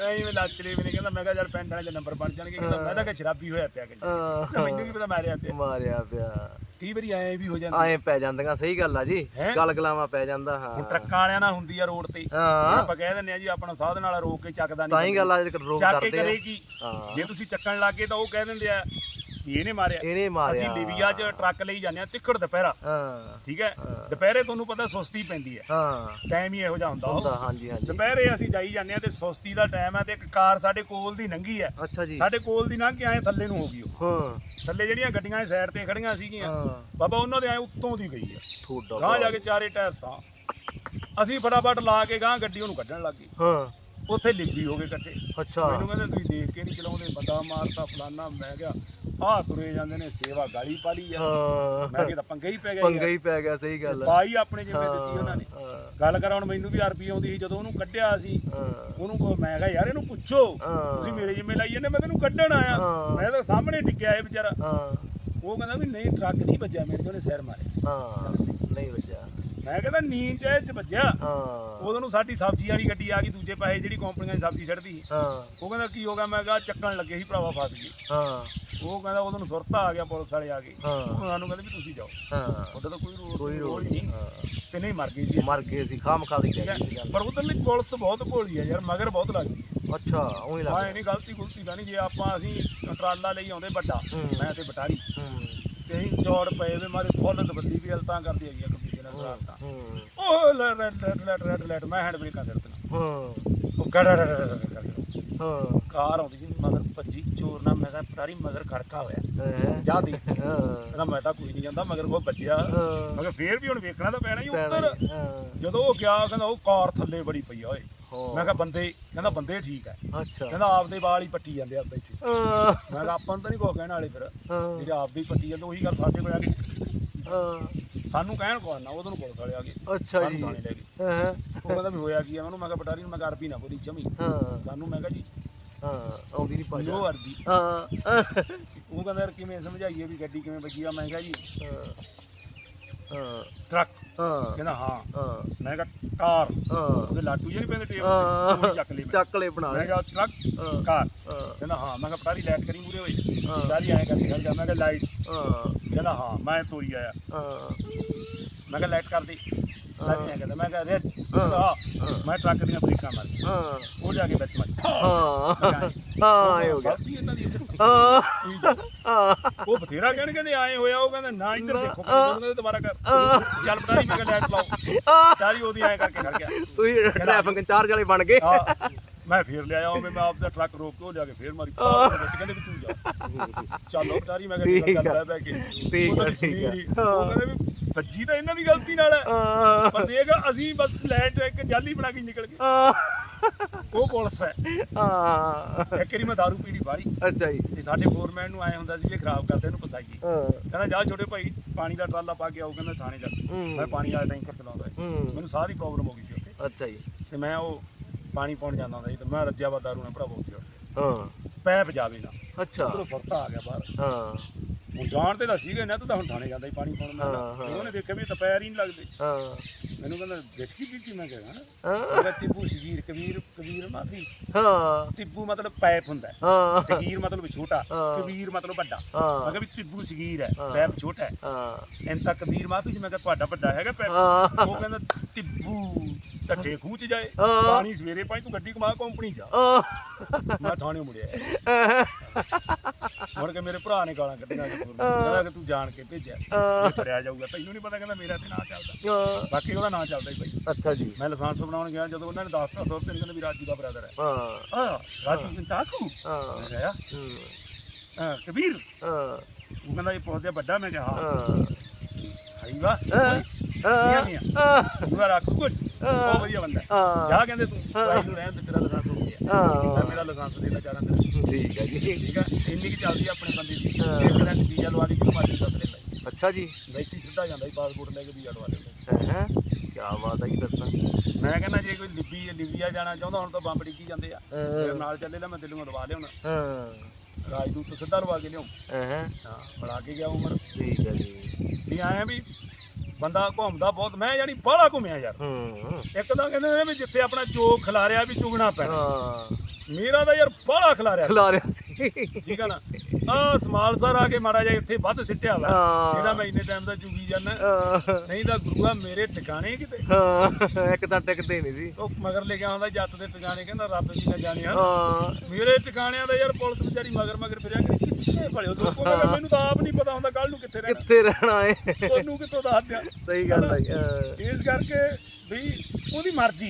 ਐਵੇਂ ਲੱਚਰੇ ਵੀ ਨਹੀਂ ਕਹਿੰਦਾ ਮੈਂ ਕਿਹਾ ਯਾਰ ਪਿੰਡ ਵਾਲੇ ਦੇ ਨੰਬਰ ਬਣ ਜਾਣਗੇ। ਕਹਿੰਦਾ ਮੈਂ ਤਾਂ ਕਿ ਸ਼ਰਾਬੀ ਹੋਇਆ ਪਿਆ ਕਹਿੰਦਾ। ਮੈਨੂੰ ਕੀ ਪਤਾ ਮਾਰਿਆ ਪਿਆ। ਮਾਰਿਆ ਪਿਆ। ਕਈ ਵਾਰੀ ਐ ਵੀ ਹੋ ਜਾਂਦਾ ਆਏ ਪੈ ਜਾਂਦੀਆਂ ਸਹੀ ਗੱਲ ਆ ਜੀ। ਹੈਂ? ਗਲਗਲਾਵਾ ਪੈ ਜਾਂਦਾ ਹਾਂ। ਹੁਣ ਟਰੱਕਾਂ ਵਾਲਿਆਂ ਨਾਲ ਹੁੰਦੀ ਆ ਰੋਡ ਤੇ। ਹਾਂ। ਆਪਾਂ ਕਹਿ ਦਿੰਦੇ ਆ ਜੀ ਆਪਣਾ ਸਾਧਨ ਵਾਲਾ ਰੋਕ ਕੇ ਚੱਕਦਾ ਤਾਂ ਹੀ ਨਹੀਂ ਗੱਲ ਆ ਜੇ ਰੋਕ ਚੱਕ ਕੇ ਕਰਦੇ ਆ। ਕਰੇਗੀ। ਹਾਂ। ਜੇ ਤੁਸੀਂ ਚੱਕਣ ਲੱਗੇ ਤਾਂ ਉਹ ਕਹਿ ਦਿੰਦੇ ਆ ਵੀ ਇਹਨੇ ਮਾਰਿਆ। ਇਹਨੇ ਮਾਰਿਆ। ਅਸੀਂ ਲਿਬੀਆ 'ਚ ਟਰੱਕ ਲਈ ਜਾਂਦੇ ਆ ਤਿੱਖੜ ਦੁਪਹਿਰਾ। ਹਾਂ। ਠੀਕ ਹੈ। ਦੁਪਹਿਰੇ ਤੁਹਾਨੂੰ ਪਤਾ ਸੁਸਤੀ ਪੈਂਦੀ ਹੈ। ਹਾਂ। ਟਾਈਮ ਹੀ ਇਹੋ ਜਿਹਾ ਹੁੰਦਾ। ਹੁੰਦਾ ਹਾਂਜੀ ਹਾਂਜੀ। ਦੁਪਹਿਰੇ ਅਸੀਂ ਜਾਈ ਜਾਂਦੇ ਆ ਤੇ ਸੁਸਤੀ ਦਾ ਟਾਈਮ ਹੈ ਤੇ ਇੱਕ ਕਾਰ ਸਾਡੇ ਕੋਲ ਦੀ ਲੰਘੀ ਹੈ। ਅੱਛਾ ਜੀ। ਸਾਡੇ ਕੋਲ ਦੀ ਲੰਘ ਕੇ ਆਏ ਥੱਲੇ ਨੂੰ ਹੋ ਗਈ ਉਹ। ਹਾਂ। ਥੱਲੇ ਜਿਹੜੀਆਂ ਗੱਡੀਆਂ ਸਾਈਡ ਤੇ ਖੜੀਆਂ ਸੀਗੀਆਂ। ਬਾਬਾ ਉਹਨਾਂ ਦੇ ਐ ਉੱਤੋਂ ਦੀ ਗਈ ਆ ਥੋੜਾ ਗਾਂ ਜਾ ਕੇ ਚਾਰੇ ਟਾਇਰ ਤਾਂ। ਅਸੀਂ ਫਟਾਫਟ ਲਾ ਕੇ ਗਾਂ ਗੱਡੀ ਉਹਨੂੰ ਕੱਢਣ ਲੱਗ ਗਏ। ਹਾਂ। ਉੱਥੇ ਲਿੱਬੀ ਹੋ ਗਏ ਇਕੱਠੇ ਅੱਛਾ। ਮੈਨੂੰ ਕਹਿੰਦੇ ਤੁਸੀਂ ਦੇਖ ਕੇ ਨਹੀਂ ਚਲਾਉਂਦੇ ਬੰਦਾ ਮਾਰਤਾ ਫਲਾਨਾ ਮੈਂ ਕਿਹਾ ਆਹ ਤੁਰੇ ਜਾਂਦੇ ਨੇ ਸੇਵਾ ਗਾਲੀ ਪਾ ਲਈ ਆ। ਹਾਂ। ਮੈਂ ਕਿਹਾ ਤਾਂ ਪੰਗਾ ਹੀ ਪੈ ਗਿਆ ਪੰਗਾ ਹੀ ਪੈ ਗਿਆ ਸਹੀ ਗੱਲ ਆ। ਬਾਈ ਆਪਣੇ ਜਿਵੇਂ ਦਿੱਤੀ ਉਹਨਾਂ ਨੇ। ਹਾਂ। ਗੱਲ ਕਰਾਂ ਹੁਣ ਮੈਨੂੰ ਵੀ ਆਰਪੀ ਆਉਂਦੀ ਸੀ ਜਦੋਂ ਉਹਨੂੰ ਕੱਢਿਆ ਸੀ ਹਾਂ। ਉਹਨੂੰ ਕਹੋ ਮੈਂ ਕਿਹਾ ਯਾਰ ਇਹਨੂੰ ਪੁੱਛੋ ਹਾਂ। ਤੁਸੀਂ ਮੇਰੇ ਜਿੰਮੇ ਲਾਈ ਜਾਂਦੇ ਮੈਂ ਤੈਨੂੰ ਕੱਢਣ ਆਇਆ। ਹਾਂ। ਮੈਂ ਤਾਂ ਸਾਹਮਣੇ ਟਿਕਿਆ ਇਹ ਵਿਚਾਰਾ। ਹਾਂ। ਉਹ ਕਹਿੰਦਾ ਵੀ ਨਹੀਂ ਟਰੱਕ ਨਹੀਂ ਵੱਜਿਆ ਮੇਰੇ ਤੇ ਉਹਨੇ ਸਿਰ ਮਾਰਿਆ ਹਾਂ। ਮੈਂ ਕਹਿੰਦਾ ਨੀਂਦ ਚ ਇਹ ਚ ਵੱਜਿਆ। ਹਾਂ। ਉਦੋਂ ਨੂੰ ਸਾਡੀ ਸਬਜ਼ੀ ਵਾਲੀ ਗੱਡੀ ਆ ਗਈ ਦੂਜੇ ਪਾਸੇ ਜਿਹੜੀ ਕੰਪਨੀਆਂ ਦੀ ਸਬਜ਼ੀ ਛੱਡਦੀ ਹਾਂ। ਉਹ ਕਹਿੰਦਾ ਕੀ ਹੋ ਗਿਆ? ਮੈਂ ਕਿਹਾ ਚੱਕਣ ਲੱਗੇ ਸੀ ਭਰਾਵਾ ਫਸ ਗਏ। ਹਾਂ। ਉਹ ਕਹਿੰਦਾ ਉਦੋਂ ਨੂੰ ਸੁਰਤਾ ਆ ਗਿਆ ਪੁਲਿਸ ਵਾਲੇ ਆ ਗਏ। ਹਾਂ। ਸਾਨੂੰ ਕਹਿੰਦੇ ਵੀ ਤੁਸੀਂ ਜਾਓ। ਹਾਂ। ਉਹਦਾ ਤਾਂ ਕੋਈ ਰੋਲ ਰੋਲ ਹੀ ਨਹੀਂ ਹਾਂ। ਤੇ ਨਹੀਂ ਮਰ ਗਈ ਸੀ ਮਰ ਗਏ ਸੀ ਖਾਮ ਖਾਲੀ ਠੀਕ ਗਈ ਹੈ ਪਰ ਉਧਰਲੀ ਪੁਲਿਸ ਬਹੁਤ ਭੋਲੀ ਆ ਯਾਰ ਮਗਰ ਬਹੁਤ ਲੱਗਦੀ ਅੱਛਾ ਉਹੀ ਹਾਂ ਲੱਗ ਇਹ ਨਹੀਂ ਗਲਤੀ ਗੁਲਤੀ ਤਾਂ ਨਹੀਂ ਜੇ ਆਪਾਂ ਅਸੀਂ ਟਰਾਲਾ ਲਈ ਆਉਂਦੇ ਵੱਡਾ ਹੂੰ। ਮੈਂ ਤੇ ਬਟਾਰੀ। ਹੂੰ। ਤੇ ਅਸੀਂ ਚੌੜ ਪਏ ਵੇ ਮਾਰੇ ਫੁੱਲ ਤਬੱਲੀ ਵੀ ਹਲਤਾਂ ਕਰਦੀ ਹੈਗੀ ਉਹ ਰੈਡ ਰੈਡ ਰੈਡ ਰੈਡ ਮੈਂ ਹੈਂਡ ਬ੍ਰੇਕਾਂ ਸਿਰ ਤੇ ਉਹ ਗੜਾ। ਹਾਂ। ਕਾਰ ਆਉਂਦੀ ਸੀ ਮਗਰ ਭੱਜੀ ਚੋਰ ਨਾਲ ਮੈਂ ਕਿਹਾ ਪਟਾਰੀ ਮਗਰ ਖੜਕਾ ਹੋਇਆ। ਹੈਂ? ਜਾ ਦੇਖ। ਹਾਂ। ਕਹਿੰਦਾ ਮੈਂ ਤਾਂ ਕੋਈ ਨਹੀਂ ਜਾਂਦਾ ਮਗਰ ਉਹ ਵੱਜਿਆ। ਹਾਂ। ਮੈਂ ਕਿਹਾ ਫੇਰ ਵੀ ਹੁਣ ਵੇਖਣਾ ਤਾਂ ਪੈਣਾ ਹੀ ਪੈਣਾ ਉੱਤਰ ਹੀ, ਹਾਂ। ਜਦੋਂ ਉਹ ਗਿਆ ਕਹਿੰਦਾ ਉਹ ਕਾਰ ਥੱਲੇ ਬੜੀ ਪਈ ਆ ਓਏ। ਮੈਂ ਕਿਹਾ ਬੰਦੇ ਕਹਿੰਦਾ ਬੰਦੇ ਠੀਕ ਆ। ਅੱਛਾ। ਕਹਿੰਦਾ ਆਪਦੇ ਵਾਲ ਹੀ ਪੱਟੀ ਜਾਂਦੇ ਆ ਬੈਠੇ ਮੈਂ ਕਿਹਾ ਆਪਾਂ ਨੂੰ ਤਾਂ ਨਹੀਂ ਕੋ ਕਹਿਣ ਵਾਲੇ ਫਿਰ। ਜਿਹੜੇ ਆਪਦੇ ਹੀ ਪੱਟੀ ਜਾਂਦੇ ਉਹੀ ਗੱਲ ਸਾਡੇ ਕੋਲ ਆ ਕੇ ਹਾਂ। ਸਾਨੂੰ ਕਹਿਣ ਕੋਲ ਨਾ ਉਹਦੋਂ ਪੁਲਿਸ ਵਾਲੇ ਆ ਗਏ। ਅੱਛਾ ਜੀ। ਥਾਣੇ ਲੈ ਗਏ। ਹਾਂ ਉਹ ਕਹਿੰਦਾ ਵੀ ਹੋਇਆ ਕੀ ਆ? ਮੈਨੂੰ ਮੈਂ ਕਿਹਾ ਪਟਾਰੀ ਨੂੰ ਮੈਂ ਕਿਹਾ ਅਰਬੀ ਨਾ ਬੋਲੀ ਜਮੀ। ਹਾਂ। ਸਾਨੂੰ ਮੈਂ ਕਿਹਾ ਜੀ ਹਾਂ ਆਉਂਦੀ ਨਹੀਂ ਭਾਜਾ ਨੋ ਅਰਬੀ। ਹਾਂ। ਉਹ ਕਹਿੰਦਾ ਯਾਰ ਕਿਵੇਂ ਸਮਝਾਈਏ ਵੀ ਗੱਡੀ ਕਿਵੇਂ ਵੱਜੀ ਆ? ਮੈਂ ਕਿਹਾ ਜੀ ਹਾਂ। ਟਰੱਕ ਹਾਂ। ਕਹਿੰਦਾ ਹਾਂ। ਹਾਂ। ਮੈਂ ਕਿਹਾ ਕਾਰ। ਹਾਂ। ਉਹਦੇ ਲਾਟੂ ਜਿਹੇ ਨਹੀਂ ਪੈਂਦੇ ਟੇਪ। ਉਹ ਚੱਕ ਲਈ ਮੈਂ। ਚੱਕ ਲੈ ਬਣਾ ਮੈਂ ਲੈ ਕਿਹਾ ਟਰੱਕ ਹਾਂ। ਕਾਰ। ਹਾਂ। ਕਹਿੰਦਾ ਹਾਂ। ਮੈਂ ਕਿਹਾ ਪਟਾਰੀ ਲਾਈਟ ਕਰੀ ਮੂਰੇ ਹੋਈ। ਹਾਂ। ਪਟਾਰੀ ਐਂ ਕਰਕੇ ਖੜ ਗਿਆ ਮੈਂ ਕਿਹਾ ਲਾਈਟ ਹਾਂ। ਕਹਿੰਦਾ ਹਾਂ ਮੈਂ ਤੋਰੀ ਆਇਆ। ਹਾਂ। ਮੈਂ ਕਿਹਾ ਲਾਈਟ ਕਰ ਦੇ। ਕਹਿੰਦਾ ਮੈਂ ਕਿਹਾ ਹਾਂ। ਹਾਂ। ਮੈਂ ਟਰੱਕ ਦੀਆਂ ਬ੍ਰੇਕਾਂ ਮਾਰ ਹਾਂ। ਉਹ ਜਾ ਕੇ ਵਿੱਚ ਮਾਰੀ। ਹਾਂ। ਹਾਂ। ਇਹ ਹੋ ਗਿਆ। ਗਲਤੀ ਇਹਨਾਂ ਦੀ ਹੈ। ਹਾਂ। ਠੀਕ ਹੈ। ਹਾਂ ਉਹ ਬਥੇਰਾ ਕਹਿਣ ਕਹਿੰਦੇ ਆਏ ਹੋਇਆ ਉਹ ਕਹਿੰਦਾ ਨਾ ਇੱਧਰ ਨਾ, ਦੇਖੋ ਹਾਂ। ਕਹਿੰਦੇ ਦੁਬਾਰਾ ਕਰ। ਹਾਂ। ਚੱਲ ਪਟਾਰੀ ਮੈਂ ਕਿਹਾ ਲਾਈਟ ਲਾਓ ਹਾਂ। ਪਟਾਰੀ ਉਹਦੀ ਐਂ ਕਰਕੇ ਖੜ ਗਿਆ। ਤੁਸੀਂ ਟ੍ਰੈਫਿਕ ਇੰਚਾਰਜ ਵਾਲੇ ਬਣ ਗਏ। ਹਾਂ। ਮੈਂ ਫੇਰ ਲਿਆਇਆ ਉਹ ਮੈਂ ਆਪਦਾ ਟਰੱਕ ਰੋਕ ਕੇ ਉਹ ਜਾ ਕੇ ਫੇਰ ਮਾਰੀ। ਕਾਰ ਦੇ ਵਿੱਚ ਕਹਿੰਦੇ ਵੀ ਤੂੰ ਜਾ। ਚੱਲੋ ਪਟਾਰੀ ਮੈਂ ਕਿਹਾ ਚੱਲ। ਲੈ ਬੈ ਕੇ। ਠੀਕ ਦੀ ਨੀ। ਉਹ ਕਹਿੰਦੇ ਵੀ ਵੱਜੀ ਤਾਂ ਇਹਨਾਂ ਦੀ ਗਲਤੀ ਨਾਲ। ਹੈ। ਪਰ ਦੇਖ ਅਸੀਂ ਬਸ ਲੈਟ ਇੱਕ ਜਾਲੀ ਬਣਾ ਕੇ ਨਿਕਲ ਗਏ। ਉਹ ਪੁਲਿਸ ਹੈ। ਹਾਂ। ਇੱਕ ਵਾਰੀ ਮੈਂ ਦਾਰੂ ਪੀਣੀ ਬਾੜੀ ਅੱਛਾ ਜੀ। ਤੇ ਸਾਡੇ ਫੋਰਮੈਨ ਨੂੰ ਆਏ ਹੁੰਦਾ ਸੀ ਵੀ ਇਹ ਖਰਾਬ ਕਰਦੇ ਇਹਨੂੰ ਪਸਾਈਏ ਕਹਿੰਦਾ ਜਾ ਛੋਟੇ ਭਾਈ ਪਾਣੀ ਦਾ ਟਰਾਲਾ ਪਾ ਕੇ ਆਓ ਕਹਿੰਦਾ ਥਾਣੇ ਜਾ। ਮੈਂ ਪਾਣੀ ਵਾਲਾ ਟੈਂਕਰ ਚਲਾਉਂਦਾ ਮੈਨੂੰ ਦੀ ਪ੍ਰੋਬਲਮ ਹੋ ਗਈ ਸੀ ਉੱਥੇ। ਅੱਛਾ ਜੀ। ਤੇ ਮੈਂ ਉਹ ਪਾਣੀ ਪਾਉਣ ਜਾਂਦਾ ਹੁੰਦਾ ਸੀ ਤੇ ਮੈਂ ਰੱਜਿਆ ਵਾ ਦਾਰੂ ਨਾਲ ਭਰਾਵਾ ਉੱਥੇ। ਹਾਂ। ਪੈਪ ਜਾਵੇ ਨਾ। ਅੱਛਾ। ਉਧਰੋਂ ਸੁਰਤਾ ਆ ਗਿਆ ਬਾਹਰ। ਹਾਂ। ਹੁਣ ਜਾਣਦੇ ਤਾਂ ਸੀਗੇ ਨਾ ਤੂੰ ਤਾਂ ਹੁਣ ਥਾਣੇ ਜਾਂਦਾ ਸੀ ਪਾਣੀ ਪਾਉਣ। ਹਾਂ, ਹਾਂ। ਤੇ ਉਹਨੇ ਦੇਖਿਆ ਵੀ ਇਹ ਤਾਂ ਪੈਰ ਹੀ ਨਹੀਂ ਲੱਗਦੇ। ਹਾਂ। ਮੈਨੂੰ ਕਹਿੰਦਾ ਵਿਸਕੀ ਪੀਤੀ? ਮੈਂ ਕਿਹਾ ਹਾਂ। ਹਾਂ ਮੇਰਾ ਤਿੱਬੂ ਸ਼ਗੀਰ ਕਬੀਰ ਕਬੀਰ ਮਾਫੀ ਹਾਂ। ਤਿੱਬੂ ਮਤਲਬ ਪੈਪ ਹੁੰਦਾ। ਹੈ। ਹਾਂ ਸ਼ਗੀਰ ਮਤਲਬ ਛੋਟਾ ਹਾਂ। ਕਬੀਰ ਮਤਲਬ ਵੱਡਾ। ਮੈਂ ਹਾਂ ਕਿਹਾ ਵੀ ਤਿੱਬੂ ਸ਼ਗੀਰ ਹੈ ਹਾਂ। ਪੈਪ ਛੋਟਾ ਹੈ। ਹਾਂ। ਇੰਤਾ ਕਬੀਰ ਮਾਫੀ ਸੀ ਮੈਂ ਕਿਹਾ ਤੁਹਾਡਾ ਵੱਡਾ ਹੈਗਾ ਪੈਪ। ਹਾਂ। ਉਹ ਕਹਿੰਦਾ ਤਿੱਬੂ ਟੱਠੇ ਖੂਹ ਚ ਜਾਏ ਹਾਂ। ਪਾਣੀ ਸਵੇਰੇ ਪਾਣੀ ਤੂੰ ਗੱਡੀ ਕਮਾ ਕੰਪਨੀ ਜਾ। ਹਾਂ ਮੈਂ ਥਾਣੇ ਮੁੜਿਆ। ਮੁੜ ਕੇ ਮੇਰੇ ਭਰਾ ਨੇ ਗਾਲਾਂ ਕੱਢੀਆਂ ਕਹਿੰਦਾ ਕਿ ਤੂੰ ਜਾਣ ਕੇ ਭੇਜਿਆ। ਇਹ ਫੜਿਆ ਜਾਊਗਾ। ਤੈਨੂੰ ਨਹੀਂ ਪਤਾ ਕਹਿੰਦਾ ਮੇਰਾ ਤੇ ਨਾਂ ਚੱਲਦਾ। ਹਾਂ ਬਾਕੀ ਉਹਦਾ ਨਾਂ ਚੱਲਦਾ ਹੀ ਬਾਈ। ਅੱਛਾ ਜੀ। ਮੈਂ ਲਾਇਸੈਂਸ ਬਣਾਉਣ ਗਿਆ ਜਦੋਂ ਉਹਨਾਂ ਨੇ ਦੱਸਤਾ ਸਭ ਤੇ ਕਹਿੰਦਾ ਵੀ ਰਾਜੂ ਦਾ ਬ੍ਰਦਰ ਹੈ। ਹਾਂ ਆ ਰਾਜੂ ਹਾਂ ਮੈਂ ਕਿਹਾ ਹੂੰ, ਹਾਂ ਕਬੀਰ ਹਾਂ ਉਹ ਕਹਿੰਦਾ ਇਹ ਪੁੱਛਦੇ ਵੱਡਾ ਮੈਂ ਕਿਹਾ ਹਾਂ। ਹਾਂ ਹਾਈ ਵਾ। ਹਾਂ। ਮੀਆਂ ਮੀਆਂ ਹਾਂ ਪੂਰਾ ਰੱਖ ਗੁੱਟ ਬਹੁਤ ਵਧੀਆ ਬੰਦਾ ਹੈ। ਹਾਂ ਜਾ ਕਹਿੰਦੇ ਤੂੰ ਟਰਾਈ ਨੂੰ ਰਹਿਣ ਦੇ ਤੇਰਾ ਲਾਇਸੈਂਸ ਹੋ ਗਿਆ ਮੈਂ ਹਾਂ ਮੇਰਾ ਲਾਇਸੈਂਸ ਦੇ ਤਾ ਚਾਰਾਂ ਦਿਨ ਠੀਕ ਹੈ ਜੀ ਠੀਕ ਆ ਇੰਨੀ ਕਿ ਚੱਲਦੀ ਆ ਆਪਣੇ ਬੰਦੇ ਦੀ ਹਾਂ। ਇੱਕ ਦਿਨ ਵੀਜ਼ਾ ਲਵਾ ਦੀ ਕਿਉਂ ਮਾਰੀ ਦੱਸ ਲੈਂਦਾ ਜੀ। ਅੱਛਾ ਜੀ ਵੈਸੀ ਸਿੱਧਾ ਜਾਂਦਾ ਹੀ ਪਾਸਪੋਰਟ ਲੈ ਕੇ ਵੀਜ਼ਾ ਲਵਾ ਲੈਂਦਾ ਹੈ ਕੀ ਬਾਤ ਹੈ ਜੀ ਦੱਸਾਂ ਮੈਂ ਕਹਿੰਦਾ ਜੇ ਕੋਈ ਲਿਬੀ ਲਿਬੀਆ ਜਾਣਾ ਚਾਹੁੰਦਾ ਹੁਣ ਤਾਂ ਬੰਬ ਡਿੱਗੀ ਜਾਂਦੇ ਆ ਮੇਰੇ ਨਾਲ ਚੱਲੇ ਨਾ ਮੈਂ ਦਿੱਲੀੋਂ ਲਵਾ ਲਿਆਉਣਾ ਹਾਂ ਰਾਜਦੂਤ ਤੋਂ ਸਿੱਧਾ ਲਵਾ ਕੇ ਲਿਆਉਂ ਹਾਂ ਬਣਾ ਕੇ ਗਿਆ ਉਮਰ ਠੀਕ ਹੈ ਜੀ ਵੀ ਆਏ ਆ ਵੀ ਬੰਦਾ ਘੁੰਮਦਾ ਬਹੁਤ ਮੈਂ ਯਾਨੀ ਬਾਹਲਾ ਘੁੰਮਿਆ ਯਾਰ। ਹੂੰ ਇੱਕ ਤਾਂ ਕਹਿੰਦੇ ਨੇ ਵੀ ਜਿੱਥੇ ਆਪਣਾ ਚੋਕ ਖਿਲਾਰਿਆ ਵੀ ਚੁਗਣਾ ਪੈਣਾ। ਹਾਂ। ਮੇਰਾ ਤਾਂ ਯਾਰ ਬਾਹਲਾ ਖਿਲਾਰਿਆ। ਖਿਲਾ ਰਿਹਾ ਸੀ। ਠੀਕ ਆ ਨਾ? ਆ ਸਮਾਲ ਸਰ ਆ ਕੇ ਮਾੜਾ ਜਿਹਾ ਇੱਥੇ ਵੱਧ ਸਿੱਟਿਆ ਵਾ। ਹਾਂ। ਇਹਦਾ ਮੈਂ ਇੰਨੇ ਟਾਈਮ ਦਾ ਚੁਗੀ ਜਾਂਦਾ। ਹਾਂ। ਨਹੀਂ ਤਾਂ ਗੁਰੂਆ ਮੇਰੇ ਟਿਕਾਣੇ ਕਿਤੇ? ਹਾਂ ਇੱਕ ਤਾਂ ਟਿਕਦੇ ਨਹੀਂ ਸੀ। ਉਹ ਮਗਰ ਲੈ ਕੇ ਆਉਂਦਾ ਜੱਟ ਦੇ ਟਿਕਾਣੇ ਕਹਿੰਦਾ ਰੱਬ ਜੀ ਨਾ ਜਾਣਿਆ ਹਾਂ। ਮੇਰੇ ਟਿਕਾਣਿਆਂ ਦਾ ਯਾਰ ਪੁਲਿਸ ਵਿਚਾਰੀ ਮਗਰ ਮਗਰ ਫਿਰਿਆ ਕਰੇ ਕਿੱਥੇ ਭਲਿਓ? ਲੋਕੋ ਮੈਂ ਕਿਹਾ ਮੈਨੂੰ ਤਾਂ ਆਪ ਨਹੀਂ ਪਤਾ ਹੁੰਦਾ ਕੱਲ ਨੂੰ ਕਿੱਥੇ ਰਹਿਣਾ। ਕਿੱਥੇ ਰਹਿਣਾ ਏ? ਤੁਹਾਨੂੰ ਕਿੱਥੋਂ ਦੱਸ ਦਿਆਂ? ਸਹੀ ਗੱਲ ਹਾਂ। ਇਸ ਕਰਕੇ ਵੀ ਉਹਦੀ ਮਰਜ਼ੀ ਆ।